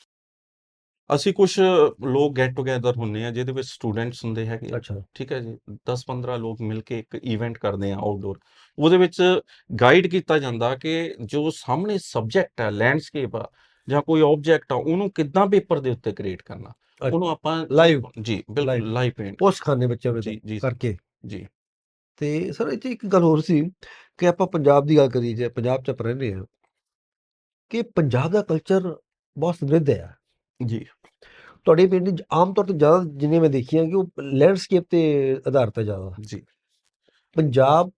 S2: ਅਸੀਂ ਕੁਝ ਲੋਕ ਗੈਟ ਟੂਗੇਦਰ ਹੁੰਨੇ ਆ ਜਿਹਦੇ ਵਿੱਚ ਸਟੂਡੈਂਟਸ ਹੁੰਦੇ ਹੈਗੇ ਆ।
S1: ਅੱਛਾ।
S2: ਠੀਕ ਹੈ ਜੀ। 10-15 ਲੋਕ ਮਿਲ ਕੇ ਇੱਕ ਇਵੈਂਟ ਕਰਦੇ ਆ ਆਊਟਡੋਰ ਉਹਦੇ ਵਿੱਚ ਗਾਈਡ ਕੀਤਾ ਜਾਂਦਾ ਕਿ ਜੋ ਸਾਹਮਣੇ ਸਬਜੈਕਟ ਹੈ ਲੈਂਡਸਕੇਪ ਆ ਜਾਂ ਕੋਈ ਆਬਜੈਕਟ ਆ ਉਹਨੂੰ ਕਿੱਦਾਂ ਪੇਪਰ ਦੇ ਉੱਤੇ ਕ੍ਰੀਏਟ ਕਰਨਾ। ਉਹਨੂੰ ਆਪਾਂ
S1: Live,
S2: ਜੀ। ਬਿਲਕੁਲ ਲਾਈਵ ਪੇਂਟ
S1: ਉਹ ਸਿਖਾਉਂਦੇ ਬੱਚਿਆਂ ਕਰਕੇ।
S2: ਜੀ।
S1: ਤੇ ਸਰ ਇੱਥੇ ਇੱਕ ਗੱਲ ਹੋਰ ਸੀ ਕਿ ਆਪਾਂ ਪੰਜਾਬ ਦੀ ਗੱਲ ਕਰੀ ਜੇ ਪੰਜਾਬ ਚ ਆਪਾਂ ਰਹਿੰਦੇ ਆ ਕਿ ਪੰਜਾਬ ਦਾ ਕਲਚਰ ਬਹੁਤ ਸਮਰਿੱਧ ਹੈ।
S2: ਜੀ।
S1: ਤੁਹਾਡੀ ਪੇਂਟਿੰਗ ਆਮ ਤੌਰ ਤੇ ਜ਼ਿਆਦਾ ਜਿੰਨੇ ਮੈਂ ਦੇਖੀਆਂ ਕਿ ਉਹ ਲੈਂਡਸਕੇਪ ਤੇ ਆਧਾਰਿਤ ਹੈ ਜ਼ਿਆਦਾ।
S2: ਜੀ।
S1: ਪੰਜਾਬ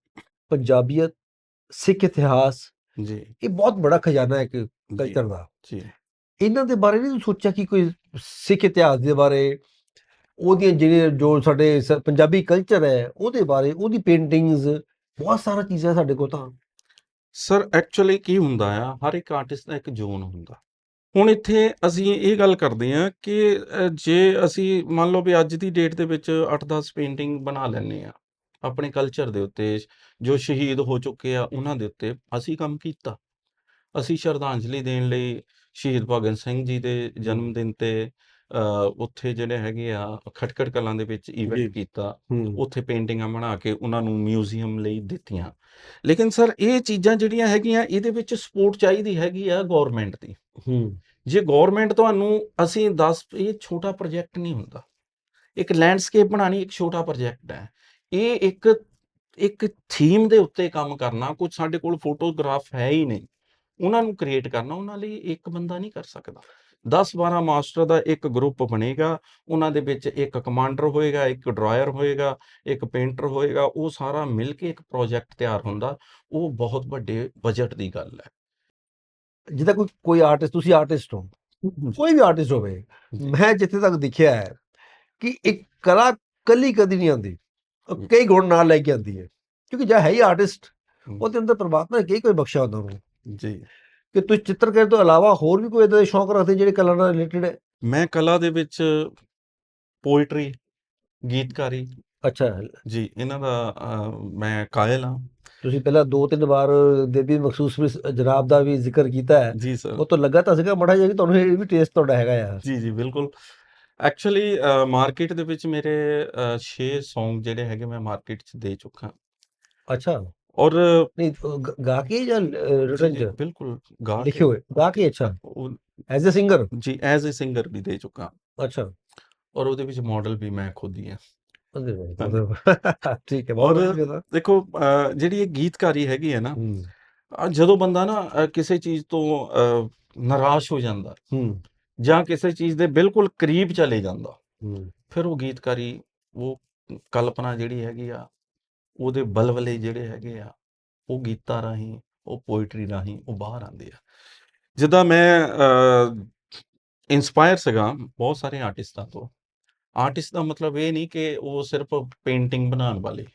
S1: ਪੰਜਾਬੀਅਤ ਸਿੱਖ ਇਤਿਹਾਸ
S2: ਜੀ।
S1: ਇਹ ਬਹੁਤ ਬੜਾ ਖਜ਼ਾਨਾ ਹੈ ਇੱਕ ਕਲਚਰ ਦਾ।
S2: ਜੀ।
S1: ਇਹਨਾਂ ਦੇ ਬਾਰੇ ਨਹੀਂ ਸੋਚਿਆ ਕਿ ਕੋਈ ਸਿੱਖ ਇਤਿਹਾਸ ਦੇ ਬਾਰੇ ਉਹਦੀਆਂ ਜਿਹੜੇ ਜੋ ਸਾਡੇ ਸ- ਪੰਜਾਬੀ ਕਲਚਰ ਹੈ ਉਹਦੇ ਬਾਰੇ ਉਹਦੀ ਪੇਂਟਿੰਗਸ ਬਹੁਤ ਸਾਰਾ ਚੀਜ਼ਾਂ ਸਾਡੇ ਕੋਲ ਤਾਂ।
S2: ਸਰ ਐਕਚੁਅਲੀ ਕੀ ਹੁੰਦਾ ਆ ਹਰ ਇੱਕ ਆਰਟਿਸਟ ਦਾ ਇੱਕ ਜ਼ੋਨ ਹੁੰਦਾ। ਹੁਣ ਇੱਥੇ ਅਸੀਂ ਇਹ ਗੱਲ ਕਰਦੇ ਹਾਂ ਕਿ ਅ, ਜੇ ਅਸੀਂ ਮੰਨ ਲਓ ਵੀ ਅੱਜ ਦੀ ਡੇਟ ਦੇ ਵਿੱਚ 8-10 ਪੇਂਟਿੰਗ ਬਣਾ ਲੈਂਦੇ ਆ ਆਪਣੇ ਕਲਚਰ ਦੇ ਉੱਤੇ ਜੋ ਸ਼ਹੀਦ ਹੋ ਚੁੱਕੇ ਆ ਉਹਨਾਂ ਦੇ ਉੱਤੇ ਅਸੀਂ ਕੰਮ ਕੀਤਾ। ਅਸੀਂ ਸ਼ਰਧਾਂਜਲੀ ਦੇਣ ਲਈ ਸ਼ਹੀਦ ਭਗਤ ਸਿੰਘ ਜੀ ਦੇ ਜਨਮ ਦਿਨ ਤੇ ਉੱਥੇ ਜਿਹੜੇ ਹੈਗੇ ਆ ਖਟਕੜ ਕਲਾਂ ਦੇ ਵਿੱਚ। ਇਵੈਂਟ ਕੀਤਾ। ਉੱਥੇ ਪੇਂਟਿੰਗਾਂ ਬਣਾ ਕੇ ਉਹਨਾਂ ਨੂੰ ਮਿਊਜ਼ੀਅਮ ਲਈ ਦਿੱਤੀਆਂ। ਲੇਕਿਨ ਸਰ ਇਹ ਚੀਜ਼ਾਂ ਜਿਹੜੀਆਂ ਹੈਗੀਆਂ ਇਹਦੇ ਵਿੱਚ ਸਪੋਰਟ ਚਾਹੀਦੀ ਹੈਗੀ ਆ ਗਵਰਨਮੈਂਟ ਦੀ। ਜੇ ਗਵਰਨਮੈਂਟ ਤੁਹਾਨੂੰ ਅਸੀਂ 10 ਇਹ ਛੋਟਾ ਪ੍ਰੋਜੈਕਟ ਨਹੀਂ ਹੁੰਦਾ। ਇੱਕ ਲੈਂਡਸਕੇਪ ਬਣਾਣੀ ਇੱਕ ਛੋਟਾ ਪ੍ਰੋਜੈਕਟ ਹੈ। ਇਹ ਇੱਕ ਇੱਕ ਥੀਮ ਦੇ ਉੱਤੇ ਕੰਮ ਕਰਨਾ ਕੁਝ ਸਾਡੇ ਕੋਲ ਫੋਟੋਗ੍ਰਾਫ ਹੈ ਹੀ ਨਹੀਂ। ਉਹਨਾਂ ਨੂੰ ਕ੍ਰੀਏਟ ਕਰਨਾ ਉਹਨਾਂ ਲਈ ਇੱਕ ਬੰਦਾ ਨਹੀਂ ਕਰ ਸਕਦਾ। 10-12 ਮਾਸਟਰ ਦਾ ਇੱਕ ਗਰੁੱਪ ਬਣੇਗਾ ਉਹਨਾਂ ਦੇ ਵਿੱਚ ਇੱਕ ਕਮਾਂਡਰ ਹੋਏਗਾ ਇੱਕ ਡਰਾਇਰ ਹੋਏਗਾ ਇੱਕ ਪੇਂਟਰ ਹੋਏਗਾ ਉਹ ਸਾਰਾ ਮਿਲ ਕੇ ਇੱਕ ਪ੍ਰੋਜੈਕਟ ਤਿਆਰ ਹੁੰਦਾ ਉਹ ਬਹੁਤ ਵੱਡੇ ਬਜਟ ਦੀ ਗੱਲ ਹੈ
S1: ਜਿੱਦਾਂ ਕੋਈ ਕੋਈ ਆਰਟਿਸਟ ਤੁਸੀਂ ਆਰਟਿਸਟ ਹੋ ਕੋਈ ਵੀ ਆਰਟਿਸਟ ਹੋਵੇ। ਮੈਂ ਜਿੱਥੇ ਤੱਕ ਦੇਖਿਆ ਹੈ ਕਿ ਇੱਕ ਕਲਾ ਕੱਲੀ ਕਦੀ ਨਹੀਂ ਆਉਂਦੀ। ਕਈ ਗੁਣ ਨਾਲ ਲੈ ਕੇ ਆਉਂਦੀ ਹੈ ਕਿਉਂਕਿ ਜੇ ਹੈ ਹੀ ਆਰਟਿਸਟ। ਉਹਦੇ ਅੰਦਰ ਪਰਮਾਤਮਾ ਨੇ ਕਈ ਕੋਈ ਬਖਸ਼ਿਆ ਹੁੰਦਾ ਉਹਨੂੰ
S2: ਜੀ
S1: ਕਿ ਤੁਸੀਂ ਚਿੱਤਰਕਾਰੀ ਤੋਂ ਇਲਾਵਾ ਹੋਰ ਵੀ ਕੋਈ ਇਦਾਂ ਦੇ ਸ਼ੌਂਕ ਰੱਖਦੇ ਜਿਹੜੇ ਕਲਾ ਨਾਲ ਰਿਲੇਟਡ ਹੈ?
S2: ਮੈਂ ਕਲਾ ਦੇ ਵਿੱਚ ਪੋਇਟਰੀ ਗੀਤਕਾਰੀ
S1: ਅੱਛਾ।
S2: ਜੀ ਇਹਨਾਂ ਦਾ ਮੈਂ ਕਾਇਲ ਹਾਂ।
S1: ਤੁਸੀਂ ਪਹਿਲਾਂ ਦੋ ਤਿੰਨ ਵਾਰ ਦੇਵੀ ਮਖਸੂਸ ਵੀ ਜਨਾਬ ਦਾ ਵੀ ਜ਼ਿਕਰ ਕੀਤਾ ਹੈ।
S2: ਜੀ ਸਰ।
S1: ਉਹ ਤੋਂ ਲੱਗਾ ਤਾਂ ਸੀਗਾ ਮੜਾ ਜਿਹਾ ਕਿ ਤੁਹਾਨੂੰ ਇਹ ਵੀ ਟੇਸਟ ਤੁਹਾਡਾ ਹੈਗਾ ਆ।
S2: ਜੀ ਜੀ ਬਿਲਕੁਲ। ਐਕਚੁਅਲੀ ਮਾਰਕੀਟ ਦੇ ਵਿੱਚ ਮੇਰੇ 6 Song ਜਿਹੜੇ ਹੈਗੇ ਮੈਂ ਮਾਰਕੀਟ 'ਚ ਦੇ ਚੁੱਕਾ।
S1: ਅੱਛਾ।
S2: ਔਰ
S1: ਨਹੀਂ ਗ- ਕੇ ਜਾਂ ਰਿਟਨ ਚ
S2: ਬਿਲਕੁਲ ਗਾ
S1: ਲਿਖੇ ਹੋਏ ਗਾ ਕੇ ਅੱਛਾ ਐਜ਼ ਅ ਸਿੰਗਰ
S2: ਜੀ ਐਜ਼ ਅ ਸਿੰਗਰ ਵੀ ਦੇ ਚੁੱਕਾ
S1: ਅੱਛਾ
S2: ਔਰ ਉਹਦੇ ਵਿੱਚ ਮਾਡਲ ਵੀ ਮੈਂ ਖੁਦ ਹੀ
S1: ਬਾਰੇ। ਠੀਕ ਹੈ ਬਹੁਤ ਆ।
S2: ਦੇਖੋ ਜਿਹੜੀ ਇਹ ਗੀਤਕਾਰੀ ਹੈਗੀ ਹੈ ਨਾ ਜਦੋਂ ਬੰਦਾ ਨਾ ਕਿਸੇ ਚੀਜ਼ ਤੋਂ ਨਿਰਾਸ਼ ਹੋ ਜਾਂਦਾ ਜਾਂ ਕਿਸੇ ਚੀਜ਼ ਦੇ ਬਿਲਕੁਲ ਕਰੀਬ ਚਲੇ ਜਾਂਦਾ ਫਿਰ ਉਹ ਗੀਤਕਾਰੀ ਉਹ ਕਲਪਨਾ ਜਿਹੜੀ ਹੈਗੀ ਆ ਉਹਦੇ ਬਲਵਲੇ ਜਿਹੜੇ ਹੈਗੇ ਆ ਉਹ ਗੀਤਾਂ ਰਾਹੀਂ ਉਹ ਪੋਇਟਰੀ ਰਾਹੀਂ ਉਹ ਬਾਹਰ ਆਉਂਦੇ ਆ। ਜਿੱਦਾਂ ਮੈਂ ਇਨਸਪਾਇਰ ਸੀਗਾ ਬਹੁਤ ਸਾਰੇ ਆਰਟਿਸਟਾਂ ਤੋਂ। ਆਰਟਿਸਟ ਦਾ ਮਤਲਬ ਇਹ ਨਹੀਂ ਕਿ ਉਹ ਸਿਰਫ ਪੇਂਟਿੰਗ ਬਣਾਉਣ ਵਾਲੇ।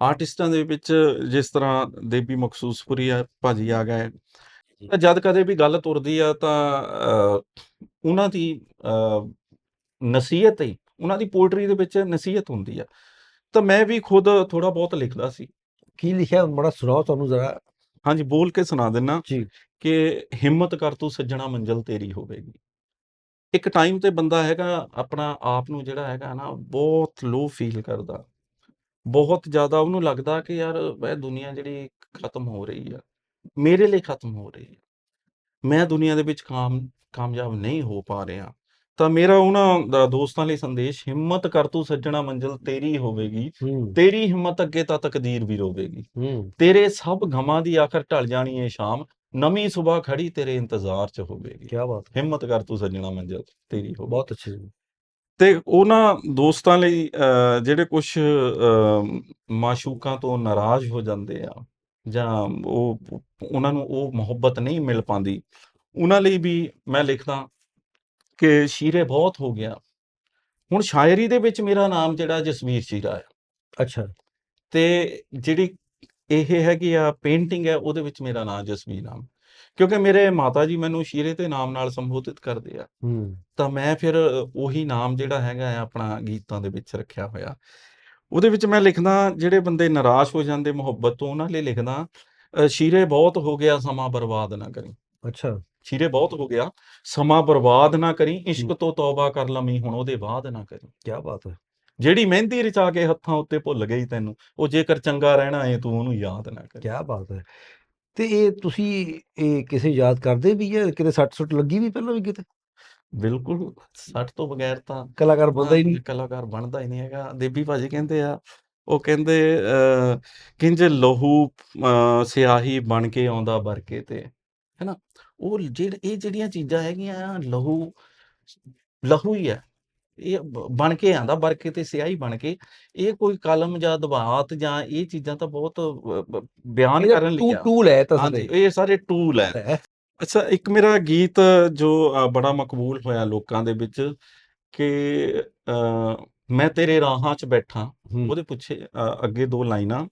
S2: ਆਰਟਿਸਟਾਂ ਦੇ ਵਿੱਚ ਜਿਸ ਤਰ੍ਹਾਂ ਦੇਬੀ ਮਖਸੂਸਪੁਰੀ ਆ ਭਾਜੀ ਆ ਗਏ। ਤਾਂ ਜਦ ਕਦੇ ਵੀ ਗੱਲ ਤੁਰਦੀ ਆ ਤਾਂ ਉਹਨਾਂ ਦੀ ਨਸੀਹਤ ਹੀ ਉਹਨਾਂ ਦੀ ਪੋਇਟਰੀ ਦੇ ਵਿੱਚ ਨਸੀਹਤ ਹੁੰਦੀ ਆ। ਤਾਂ ਮੈਂ ਵੀ ਖੁਦ ਥੋੜਾ ਬਹੁਤ ਲਿਖਦਾ ਸੀ।
S1: ਕੀ ਲਿਖਿਆ? ਬੜਾ ਸੁਣਾਓ ਤੁਹਾਨੂੰ ਜ਼ਰਾ।
S2: ਹਾਂਜੀ ਬੋਲ ਕੇ ਸੁਣਾ ਦਿੰਨਾ
S1: ਜੀ।
S2: ਕਿ ਹਿੰਮਤ ਕਰ ਤੂੰ ਸੱਜਣਾ ਮੰਜ਼ਲ ਤੇਰੀ ਹੋਵੇਗੀ। ਇੱਕ ਟਾਈਮ ਤੇ ਬੰਦਾ ਹੈਗਾ ਆਪਣਾ ਆਪ ਨੂੰ ਜਿਹੜਾ ਹੈਗਾ ਨਾ ਬਹੁਤ ਲੋ ਫੀਲ ਕਰਦਾ। ਬਹੁਤ ਜ਼ਿਆਦਾ ਉਹਨੂੰ ਲੱਗਦਾ ਕਿ ਯਾਰ ਇਹ ਦੁਨੀਆ ਜਿਹੜੀ ਖਤਮ ਹੋ ਰਹੀ ਆ ਮੇਰੇ ਲਈ ਖਤਮ ਹੋ ਰਹੀ ਹੈ ਮੈਂ ਦੁਨੀਆ ਦੇ ਵਿੱਚ ਕਾਮ ਕਾਮਯਾਬ ਨਹੀਂ ਹੋ ਪਾ ਰਿਹਾ। ਤਾਂ ਮੇਰਾ ਉਹਨਾਂ ਦਾ ਦੋਸਤਾਂ ਲਈ ਸੰਦੇਸ਼ ਹਿੰਮਤ ਕਰ ਤੂੰ ਸੱਜਣਾ ਮੰਜ਼ਲ ਤੇਰੀ ਹੋਵੇਗੀ
S1: ਹੂੰ।
S2: ਤੇਰੀ ਹਿੰਮਤ ਅੱਗੇ ਤਾਂ ਤਕਦੀਰ ਵੀ ਰੋਵੇਗੀ।
S1: ਹੂੰ।
S2: ਤੇਰੇ ਸਭ ਗਮਾਂ ਦੀ ਆਖਰ ਢਲ ਜਾਣੀ ਏ ਸ਼ਾਮ ਨਵੀਂ ਸਵੇਰ ਖੜੀ ਤੇਰੇ ਇੰਤਜ਼ਾਰ 'ਚ ਹੋਵੇਗੀ।
S1: ਕੀ ਬਾਤ ਹੈ।
S2: ਹਿੰਮਤ ਕਰ ਤੂੰ ਸੱਜਣਾ ਮੰਜ਼ਲ ਤੇਰੀ ਹੋਵੇ
S1: ਬਹੁਤ ਅੱਛੇ।
S2: ਤੇ ਉਹਨਾਂ ਦੋਸਤਾਂ ਲਈ ਜਿਹੜੇ ਕੁਝ ਮਾਸ਼ੂਕਾਂ ਤੋਂ ਨਾਰਾਜ਼ ਹੋ ਜਾਂਦੇ ਆ ਜਾਂ ਉਹ ਉਹਨਾਂ ਨੂੰ ਉਹ ਮੁਹੱਬਤ ਨਹੀਂ ਮਿਲ ਪਾਉਂਦੀ ਉਹਨਾਂ ਲਈ ਵੀ ਮੈਂ ਲਿਖਦਾ ਕਿ ਸ਼ੀਰੇ ਬਹੁਤ ਹੋ ਗਿਆ ਹੁਣ ਸ਼ਾਇਰੀ ਦੇ ਵਿੱਚ ਮੇਰਾ ਨਾਮ ਜਿਹੜਾ ਜਸਵੀਰ ਸ਼ੀਰਾ ਹੈ
S1: ਅੱਛਾ।
S2: ਤੇ ਜਿਹੜੀ ਇਹ ਹੈਗੀ ਆ ਪੇਂਟਿੰਗ ਹੈ ਉਹਦੇ ਵਿੱਚ ਮੇਰਾ ਨਾਮ ਜਸਵੀਰ ਨਾਮ। ਕਿਉਂਕਿ ਮੇਰੇ ਮਾਤਾ ਜੀ ਮੈਨੂੰ ਸ਼ੀਰੇ ਦੇ ਨਾਮ ਨਾਲ ਸੰਬੋਧਿਤ ਕਰਦੇ ਆ।
S1: ਹੂੰ।
S2: ਤਾਂ ਮੈਂ ਫਿਰ ਉਹੀ ਨਾਮ ਜਿਹੜਾ ਹੈਗਾ ਆ ਆਪਣਾ ਗੀਤਾਂ ਦੇ ਵਿੱਚ ਰੱਖਿਆ ਹੋਇਆ। ਉਹਦੇ ਵਿੱਚ ਮੈਂ ਲਿਖਦਾ ਜਿਹੜੇ ਬੰਦੇ ਨਿਰਾਸ਼ ਹੋ ਜਾਂਦੇ ਮੁਹੱਬਤ ਤੋਂ ਉਹਨਾਂ ਲਈ ਲਿਖਦਾ ਸ਼ੀਰੇ ਬਹੁਤ ਹੋ ਗਿਆ ਸਮਾਂ ਬਰਬਾਦ ਨਾ ਕਰੀ।
S1: ਅੱਛਾ।
S2: ਸ਼ੀਰੇ ਬਹੁਤ ਹੋ ਗਿਆ ਸਮਾਂ ਬਰਬਾਦ ਨਾ ਕਰੀ ਇਸ਼ਕ ਤੋਂ ਤੌਬਾ ਕਰ ਲਵੀਂ ਹੁਣ ਉਹਦੇ ਬਾਅਦ ਨਾ ਕਰੀ।
S1: ਕੀ ਬਾਤ ਹੈ।
S2: ਜਿਹੜੀ ਮਹਿੰਦੀ ਰਚਾ ਕੇ ਹੱਥਾਂ ਉੱਤੇ ਭੁੱਲ ਗਈ ਤੈਨੂੰ ਉਹ ਜੇਕਰ ਚੰਗਾ ਰਹਿਣਾ ਏ ਤੂੰ ਉਹਨੂੰ ਯਾਦ ਨਾ ਕਰੀ।
S1: ਕੀ ਬਾਤ ਹੈ। ਤੇ ਇਹ ਤੁਸੀਂ ਇਹ ਕਿਸੇ ਯਾਦ ਕਰਦੇ ਵੀ ਹੈ ਕਿਤੇ ਸੱਟ ਸੁੱਟ ਲੱਗੀ ਵੀ ਪਹਿਲਾਂ ਵੀ ਕਿਤੇ?
S2: ਬਿਲਕੁਲ ਸੱਟ ਤੋਂ ਬਗੈਰ ਤਾਂ
S1: ਕਲਾਕਾਰ ਬੰਦਾ ਹੀ ਨਹੀਂ।
S2: ਕਲਾਕਾਰ ਬਣਦਾ ਹੀ ਨਹੀਂ ਹੈਗਾ। ਦੇਬੀ ਭਾਜੀ ਕਹਿੰਦੇ ਆ ਉਹ ਕਹਿੰਦੇ ਕਿੰਜ ਲਹੂ ਸਿਆਹੀ ਬਣ ਕੇ ਆਉਂਦਾ ਵਰਕੇ ਤੇ ਹੈਨਾ? ਉਹ ਜਿਹੜੇ ਇਹ ਜਿਹੜੀਆਂ ਚੀਜ਼ਾਂ ਹੈਗੀਆਂ ਲਹੂ ਲਹੂ ਹੀ ਹੈ ਇਹ ਬਣ ਕੇ ਆਂਦਾ ਵਰਕੇ ਤੇ ਸਿਆਹੀ ਬਣ ਕੇ। ਇਹ ਕੋਈ ਕਲਮ ਜਾਂ ਦਬਾਤ ਜਾਂ ਇਹ ਚੀਜ਼ਾਂ ਤਾਂ ਬਹੁਤ ਬਿਆਨ ਕਰਨ ਲਈ
S1: ਟੂਲ ਹੈ ਤਾਂ
S2: ਹਾਂਜੀ
S1: ਸਾਰੇ
S2: ਇਹ ਸਾਰੇ ਟੂਲ ਹੈ। ਅੱਛਾ ਇੱਕ ਮੇਰਾ ਗੀਤ ਜੋ ਬੜਾ ਮਕਬੂਲ ਹੋਇਆ ਲੋਕਾਂ ਦੇ ਵਿੱਚ ਕਿ ਮੈਂ ਤੇਰੇ ਰਾਹਾਂ 'ਚ ਬੈਠਾ। ਉਹਦੇ ਪਿੱਛੇ ਅੱਗੇ ਦੋ ਲਾਈਨਾਂ।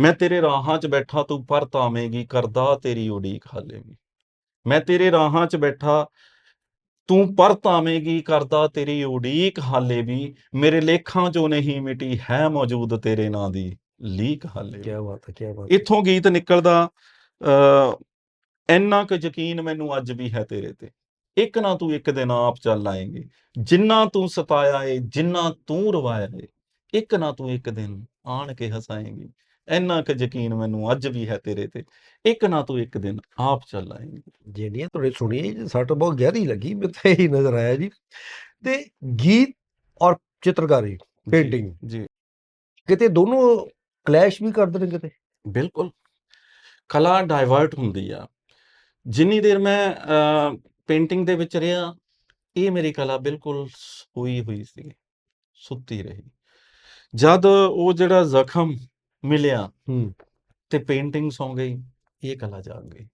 S2: ਮੈਂ ਤੇਰੇ ਰਾਹਾਂ 'ਚ ਬੈਠਾ ਤੂੰ ਪਰਤ ਆਵੇਂਗੀ ਕਰਦਾ ਤੇਰੀ ਉਡੀਕ ਹਾਲੇ ਵੀ। ਮੈਂ ਤੇਰੇ ਰਾਹਾਂ 'ਚ ਬੈਠਾ ਤੂੰ ਪਰਤ ਆਵੇਂਗੀ ਕਰਦਾ ਤੇਰੀ ਉਡੀਕ ਹਾਲੇ ਵੀ ਮੇਰੇ ਲੇਖਾਂ 'ਚੋਂ ਨਹੀਂ ਮਿਟੀ ਹੈ ਮੌਜੂਦ ਤੇਰੇ ਨਾਂ ਦੀ ਲੀਕ ਹਾਲੇ
S1: ਕੀ ਬਾਤ ਹੈ ਕੀ ਬਾਤ
S2: ਇੱਥੋਂ ਗੀਤ ਨਿਕਲਦਾ ਅ ਇੰਨਾ ਕੁ ਯਕੀਨ ਮੈਨੂੰ ਅੱਜ ਵੀ ਹੈ ਤੇਰੇ ਤੇ। ਇੱਕ ਨਾ ਤੂੰ ਇੱਕ ਦਿਨ ਆਪ ਚੱਲ ਆਏਂਗੀ। ਜਿੰਨਾ ਤੂੰ ਸਤਾਇਆ ਏ ਜਿੰਨਾ ਤੂੰ ਰਵਾਇਆ ਏ ਇੱਕ ਨਾ ਤੂੰ ਇੱਕ ਦਿਨ ਆਣ ਕੇ ਹਸਾਏਂਗੀ। ਇੰਨਾ ਕੁ ਯਕੀਨ ਮੈਨੂੰ ਅੱਜ ਵੀ ਹੈ ਤੇਰੇ ਤੇ। ਇੱਕ ਨਾ ਤੂੰ ਇੱਕ ਦਿਨ ਆਪ ਚੱਲ ਆਏਂਗੀ।
S1: ਜਿਹੜੀਆਂ ਤੁਹਾਡੇ ਸੁਣੀ ਸੱਟ ਬਹੁਤ ਗਹਿਰੀ ਲੱਗੀ ਮੈਨੂੰ ਇਹੀ ਨਜ਼ਰ ਆਇਆ ਜੀ। ਤੇ ਗੀਤ ਔਰ ਚਿੱਤਰਕਾਰੀ ਪੇਂਟਿੰਗ
S2: ਜੀ।
S1: ਕਿਤੇ ਦੋਨੋਂ ਕਲੈਸ਼ ਵੀ ਕਰਦੇ ਨੇ ਕਿਤੇ?
S2: ਬਿਲਕੁਲ। ਕਲਾ ਡਾਇਵਰਟ ਹੁੰਦੀ ਆ। ਜਿੰਨੀ ਦੇਰ ਮੈਂ ਪੇਂਟਿੰਗ ਦੇ ਵਿੱਚ ਰਿਹਾ ਇਹ ਮੇਰੀ ਕਲਾ ਬਿਲਕੁਲ ਹੋਈ ਹੋਈ ਸੀ ਸੁੱਤੀ ਰਹੀ। ਜਦ ਉਹ ਜਿਹੜਾ ਜ਼ਖਮ ਮਿਲਿਆ
S1: ਹੂੰ।
S2: ਤੇ ਪੇਂਟਿੰਗ ਸੌਂ ਗਈ ਇਹ ਕਲਾ ਜਾਗ ਗਈ।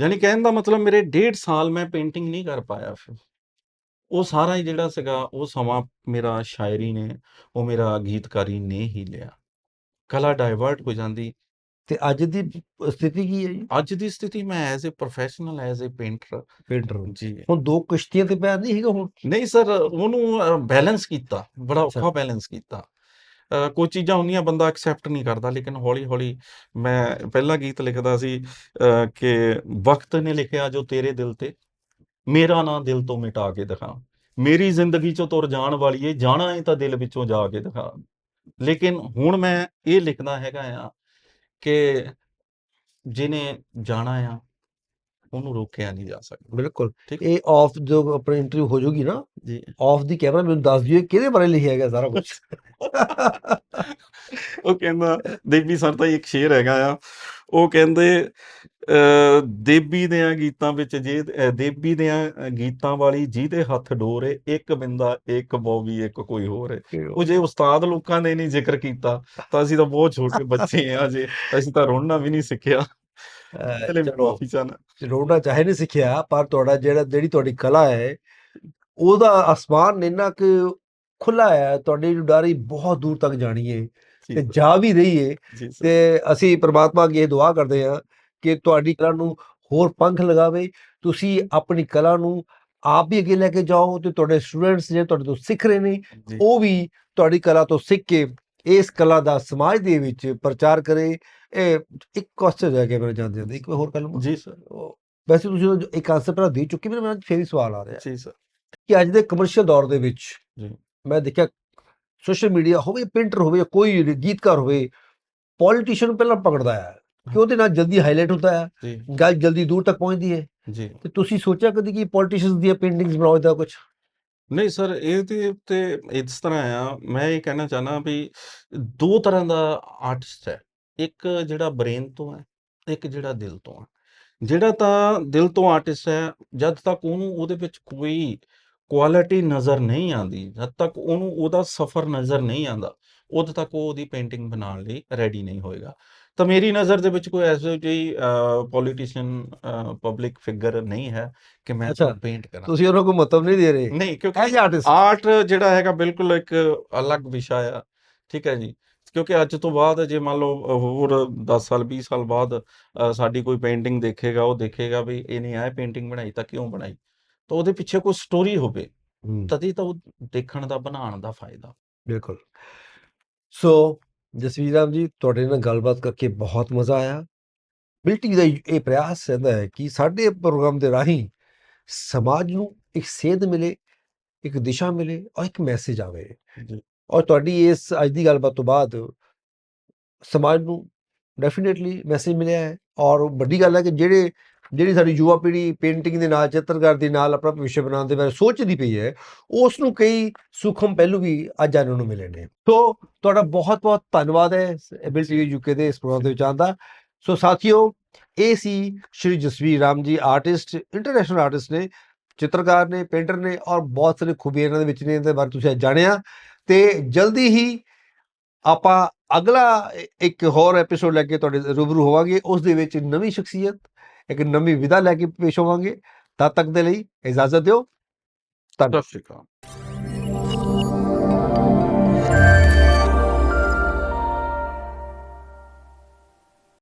S2: ਯਾਨੀ ਕਹਿਣ ਦਾ ਮਤਲਬ ਮੇਰੇ ਡੇਢ ਸਾਲ ਮੈਂ ਪੇਂਟਿੰਗ ਨਹੀਂ ਕਰ ਪਾਇਆ ਫਿਰ। ਉਹ ਸਾਰਾ ਹੀ ਜਿਹੜਾ ਸੀਗਾ ਉਹ ਸਮਾਂ ਮੇਰਾ ਸ਼ਾਇਰੀ ਨੇ ਉਹ ਮੇਰਾ ਗੀਤਕਾਰੀ ਨੇ ਹੀ ਲਿਆ। ਕਲਾ ਡਾਇਵਰਟ ਹੋ ਜਾਂਦੀ।
S1: ਤੇ ਅੱਜ ਦੀ ਸਥਿਤੀ ਕੀ ਹੈ ਜੀ?
S2: ਅੱਜ ਦੀ ਸਥਿਤੀ ਮੈਂ as a professional as a painter.
S1: Painter
S2: ਜੀ।
S1: ਹੁਣ ਦੋ ਕਿਸ਼ਤੀਆਂ ਤੇ ਪੈਰ ਨਹੀਂ ਹੈਗਾ ਹੁਣ?
S2: ਨਹੀਂ ਸਰ ਉਹਨੂੰ ਬੈਲੈਂਸ ਕੀਤਾ। ਬੜਾ। ਔਖਾ ਬੈਲੈਂਸ ਕੀਤਾ। ਕੋਈ ਚੀਜ਼ਾਂ ਹੁੰਦੀਆਂ ਬੰਦਾ ਐਕਸੈਪਟ ਨਹੀਂ ਕਰਦਾ। ਲੇਕਿਨ ਹੌਲੀ ਹੌਲੀ ਮੈਂ ਪਹਿਲਾ ਗੀਤ ਲਿਖਦਾ ਸੀ ਅ, ਕਿ ਵਕਤ ਨੇ ਲਿਖਿਆ ਜੋ ਤੇਰੇ ਦਿਲ ਤੇ ਮੇਰਾ ਨਾਂ ਦਿਲ ਤੋਂ ਮਿਟਾ ਕੇ ਦਿਖਾ। ਮੇਰੀ ਜ਼ਿੰਦਗੀ ਚੋਂ ਤੁਰ ਜਾਣ ਵਾਲੀ ਏ ਜਾਣਾ ਏ ਤਾਂ ਦਿਲ ਵਿੱਚੋਂ ਜਾ ਕੇ ਦਿਖਾ। ਲੇਕਿਨ ਹੁਣ ਮੈਂ ਇਹ ਲਿਖਦਾ ਹੈਗਾ ਆ ਕਿ ਜਿਹਨੇ ਜਾਣਾ ਆ ਉਹਨੂੰ ਰੋਕਿਆ ਨਹੀਂ ਜਾ ਸਕਦਾ।
S1: ਬਿਲਕੁਲ। ਇਹ ਆਫ ਜੋ ਆਪਣੀ ਇੰਟਰਵਿਊ ਹੋ ਜਾਊਗੀ ਨਾ
S2: ਜੀ।
S1: ਆਫ ਦੀ ਕੈਮਰਾ ਮੈਨੂੰ ਦੱਸ ਦਿਓ ਇਹ ਕਿਹਦੇ ਬਾਰੇ ਲਿਖਿਆ ਗਿਆ ਸਾਰਾ ਕੁਝ
S2: ਉਹ ਕਹਿੰਦਾ ਦੇਵੀ ਸਰ ਦਾ ਇੱਕ ਸ਼ੇਰ ਹੈਗਾ ਆ। ਉਹ ਕਹਿੰਦੇ ਅ, ਦੇਬੀ ਦਿਆਂ ਗੀਤਾਂ ਵਿੱਚ ਜੇ ਅ, ਦੇਬੀ ਦਿਆਂ ਅ, ਗੀਤਾਂ ਵਾਲੀ ਜਿਹਦੇ ਹੱਥ ਡੋਰੇ ਇੱਕ ਬਿੰਦਾ ਇੱਕ ਬੌਬੀ ਇੱਕ ਕੋਈ ਹੋਰ ਹੈ ਉਹ ਜੇ ਉਸਤਾਦ ਲੋਕਾਂ ਨੇ ਨਹੀਂ ਜ਼ਿਕਰ ਕੀਤਾ ਤਾਂ ਅਸੀਂ ਤਾਂ ਬਹੁਤ ਛੋਟੇ ਬੱਚੇ ਆ ਜੇ। ਅਸੀਂ ਤਾਂ ਰੋਣਾ ਵੀ ਨਹੀਂ ਸਿੱਖਿਆ।
S1: ਚਲੋ ਰੋਣਾ ਚਾਹੇ ਨਹੀਂ ਸਿੱਖਿਆ ਪਰ ਤੁਹਾਡਾ ਜਿਹੜਾ ਜਿਹੜੀ ਤੁਹਾਡੀ ਕਲਾ ਹੈ ਉਹਦਾ ਅਸਮਾਨ ਇੰਨਾ ਕਿ ਖੁੱਲਾ ਹੈ ਤੁਹਾਡੀ ਉਡਾਰੀ ਬਹੁਤ ਦੂਰ ਤੱਕ ਜਾਣੀ ਹੈ ਤੇ ਜਾ ਵੀ ਰਹੀ ਹੈ ਤੇ ਅਸੀਂ ਪ੍ਰਮਾਤਮਾ ਅੱਗੇ ਇਹ ਦੁਆ ਕਰਦੇ ਹਾਂ ਕਿ ਤੁਹਾਡੀ ਕਲਾ ਨੂੰ ਹੋਰ ਪੰਖ ਲਗਾਵੇ ਤੁਸੀਂ ਆਪਣੀ ਕਲਾ ਨੂੰ ਆਪ ਵੀ ਅੱਗੇ ਲੈ ਕੇ ਜਾਓ ਤੇ ਤੁਹਾਡੇ ਸਟੂਡੈਂਟਸ ਜਿਹੜੇ ਤੁਹਾਡੇ ਤੋਂ ਸਿੱਖ ਰਹੇ ਨੇ ਉਹ ਵੀ ਤੁਹਾਡੀ ਕਲਾ ਤੋਂ ਸਿੱਖ ਕੇ ਇਸ ਕਲਾ ਦਾ ਸਮਾਜ ਦੇ ਵਿੱਚ ਪ੍ਰਚਾਰ ਕਰੇ ਇਹ ਇੱਕ ਕੁਐਸਚਨ ਰਹਿ ਗਿਆ ਮੇਰੇ ਜਾਂਦੇ ਜਾਂਦੇ ਇੱਕ ਹੋਰ ਗੱਲ
S2: ਜੀ ਸਰ
S1: ਵੈਸੇ ਤੁਸੀਂ ਇੱਕ ਆਨਸਰ ਪਹਿਲਾਂ ਦੇ ਚੁੱਕੇ ਮਨ 'ਚ ਫੇਰ ਵੀ ਸਵਾਲ ਆ ਰਿਹਾ।
S2: ਜੀ ਸਰ
S1: ਕਿ ਅੱਜ ਦੇ ਕਮਰਸ਼ੀਅਲ ਦੌਰ ਦੇ ਵਿੱਚ
S2: ਜੀ।
S1: ਮੈਂ ਦੇਖਿਆ ਸੋਸ਼ਲ ਮੀਡੀਆ ਹੋਵੇ ਪੇਂਟਰ ਹੋਵੇ ਜਾਂ ਕੋਈ ਗੀਤਕਾਰ ਹੋਵੇ ਪੋਲੀਟੀਸ਼ੀਅਨ ਨੂੰ ਪਹਿਲਾਂ ਪਕੜਦਾ ਹੈ। ਕਿ ਉਹਦੇ ਨਾਲ ਜਲਦੀ ਹਾਈਲਾਈਟ ਹੁੰਦਾ ਹੈ ਗੱਲ ਜਲਦੀ ਦੂਰ ਤੱਕ ਪਹੁੰਚਦੀ ਹੈ।
S2: ਜੀ।
S1: ਤੇ ਤੁਸੀਂ ਸੋਚਿਆ ਕਦੀ ਕਿ ਪੋਲੀਟੀਸ਼ੀਅਨਸ ਦੀਆਂ ਪੇਂਟਿੰਗਸ ਬਣਾਓ ਦਾ ਕੁਝ
S2: ਨਹੀਂ ਸਰ ਇਹਦੇ ਉੱਤੇ ਇਸ ਤਰ੍ਹਾਂ ਆ। ਮੈਂ ਇਹ ਕਹਿਣਾ ਚਾਹਨਾ ਵੀ ਦੋ ਤਰ੍ਹਾਂ ਦਾ ਆਰਟਿਸਟ ਹੈ। ਇੱਕ ਜਿਹੜਾ ਬ੍ਰੇਨ ਤੋਂ ਹੈ ਇੱਕ ਜਿਹੜਾ ਦਿਲ ਤੋਂ ਹੈ। ਜਿਹੜਾ ਤਾਂ ਦਿਲ ਤੋਂ ਆਰਟਿਸਟ ਹੈ ਜਦ ਤੱਕ ਉਹਨੂੰ ਉਹਦੇ ਵਿੱਚ ਕੋਈ ਕੁਆਲਿਟੀ ਨਜ਼ਰ ਨਹੀਂ ਆਉਂਦੀ ਜਦ ਤੱਕ ਉਹਨੂੰ ਉਹਦਾ ਸਫ਼ਰ ਨਜ਼ਰ ਨਹੀਂ ਆਉਂਦਾ ਉਦੋਂ ਤੱਕ ਉਹ ਉਹਦੀ ਪੇਂਟਿੰਗ ਬਣਾਉਣ ਲਈ ਰੈਡੀ ਨਹੀਂ ਹੋਏਗਾ। ਤਾਂ ਮੇਰੀ ਨਜ਼ਰ ਦੇ ਵਿੱਚ ਕੋਈ ਐਸਾ ਜਿਹੀ ਪੋਲੀਟੀਸ਼ੀਅਨ ਪਬਲਿਕ ਫਿਗਰ ਨਹੀਂ ਹੈ ਕਿ ਮੈਂ ਪੇਂਟ ਕਰਾਂ।
S1: ਤੁਸੀਂ ਉਹਨਾਂ ਨੂੰ ਮਹੱਤਵ ਨਹੀਂ ਦੇ ਰਹੇ
S2: ਨਹੀਂ ਕਿਉਂਕਿ ਆਰਟ ਜਿਹੜਾ ਹੈਗਾ ਬਿਲਕੁਲ ਇੱਕ ਅਲੱਗ ਵਿਸ਼ਾ ਆ ਠੀਕ ਹੈ ਜੀ। ਕਿਉਂਕਿ ਅੱਜ ਤੋਂ ਬਾਅਦ ਜੇ ਮੰਨ ਲਓ ਹੋਰ 10 ਸਾਲ 20 ਸਾਲ ਬਾਅਦ ਸਾਡੀ ਕੋਈ ਪੇਂਟਿੰਗ ਦੇਖੇਗਾ ਉਹ ਦੇਖੇਗਾ ਵੀ ਇਹਨੇ ਇਹ ਪੇਂਟਿੰਗ ਬਣਾਈ ਤਾਂ ਕਿਉਂ ਬਣਾਈ? ਤਾਂ ਉਹਦੇ ਪਿੱਛੇ ਕੋਈ ਸਟੋਰੀ ਹੋਵੇ ਤਦੀ ਤਾਂ ਉਹ ਦੇਖਣ ਦਾ ਬਣਾਉਣ ਦਾ ਫਾਇਦਾ।
S1: ਬਿਲਕੁਲ। ਸੋ ਜਸਵੀਰ ਰਾਮ ਜੀ ਤੁਹਾਡੇ ਨਾਲ ਗੱਲਬਾਤ ਕਰਕੇ ਬਹੁਤ ਮਜ਼ਾ ਆਇਆ। ਬਿਲਟੀ ਦਾ ਇਹ ਪ੍ਰਯਾਸ ਰਹਿੰਦਾ ਹੈ ਕਿ ਸਾਡੇ ਪ੍ਰੋਗਰਾਮ ਦੇ ਰਾਹੀਂ ਸਮਾਜ ਨੂੰ ਇੱਕ ਸੇਧ ਮਿਲੇ ਇੱਕ ਦਿਸ਼ਾ ਮਿਲੇ ਔਰ ਇੱਕ ਮੈਸੇਜ ਆਵੇ। ਔਰ ਤੁਹਾਡੀ ਇਸ ਅੱਜ ਦੀ ਗੱਲਬਾਤ ਤੋਂ ਬਾਅਦ ਸਮਾਜ ਨੂੰ ਡੈਫੀਨੇਟਲੀ ਮੈਸੇਜ ਮਿਲਿਆ ਹੈ ਔਰ ਵੱਡੀ ਗੱਲ ਹੈ ਕਿ ਜਿਹੜੇ, ਜਿਹੜੀ ਸਾਡੀ ਯੁਵਾ ਪੀੜ੍ਹੀ ਪੇਂਟਿੰਗ ਦੇ ਨਾਲ, ਚਿੱਤਰਕਾਰ ਦੇ ਨਾਲ ਆਪਣਾ ਭਵਿੱਖ ਬਣਾਉਣ ਦੇ ਬਾਰੇ ਸੋਚਦੀ ਪਈ ਹੈ ਉਸ ਨੂੰ ਕਈ ਸੂਖਮ ਪਹਿਲੂ ਵੀ ਅੱਜ ਜਾਣਨ ਨੂੰ ਮਿਲੇ ਨੇ। ਸੋ ਤੁਹਾਡਾ ਬਹੁਤ ਬਹੁਤ ਧੰਨਵਾਦ ਹੈ ਐਬਿਲਿਟੀ ਯੂਕੇ ਦੇ ਇਸ ਪ੍ਰੋਗਰਾਮ ਦੇ ਵਿੱਚ ਆਉਣ ਦਾ। ਸੋ ਸਾਥੀਓ, ਇਹ ਸੀ ਸ਼੍ਰੀ ਜਸਵੀਰ ਰਾਮ ਜੀ ਆਰਟਿਸਟ ਇੰਟਰਨੈਸ਼ਨਲ ਆਰਟਿਸਟ ਨੇ, ਚਿੱਤਰਕਾਰ ਨੇ ਪੇਂਟਰ ਨੇ ਔਰ ਬਹੁਤ ਸਾਰੇ ਖੂਬੀਆਂ ਇਹਨਾਂ ਦੇ ਵਿੱਚ ਨੇ, ਇਹਦੇ ਬਾਰੇ ਤੁਸੀਂ ਅੱਜ ਜਾਣਿਆ। ਤੇ ਜਲਦੀ ਹੀ ਆਪਾਂ ਅਗਲਾ ਇੱਕ ਹੋਰ ਐਪੀਸੋਡ ਲੈ ਕੇ ਤੁਹਾਡੇ ਰੂਬਰੂ ਹੋਵਾਂਗੇ, ਉਸ ਦੇ ਵਿੱਚ ਨਵੀਂ ਸ਼ਖਸੀਅਤ, ਇੱਕ ਨਵੀਂ ਵਿਦਾ ਲੈ ਕੇ ਪੇਸ਼ ਹੋਵਾਂਗੇ। ਤਦ ਤੱਕ ਦੇ ਲਈ ਇਜਾਜ਼ਤ ਦਿਓ। ਧੰਨਵਾਦ
S2: ਸਤਿ ਸ਼੍ਰੀ ਅਕਾਲ।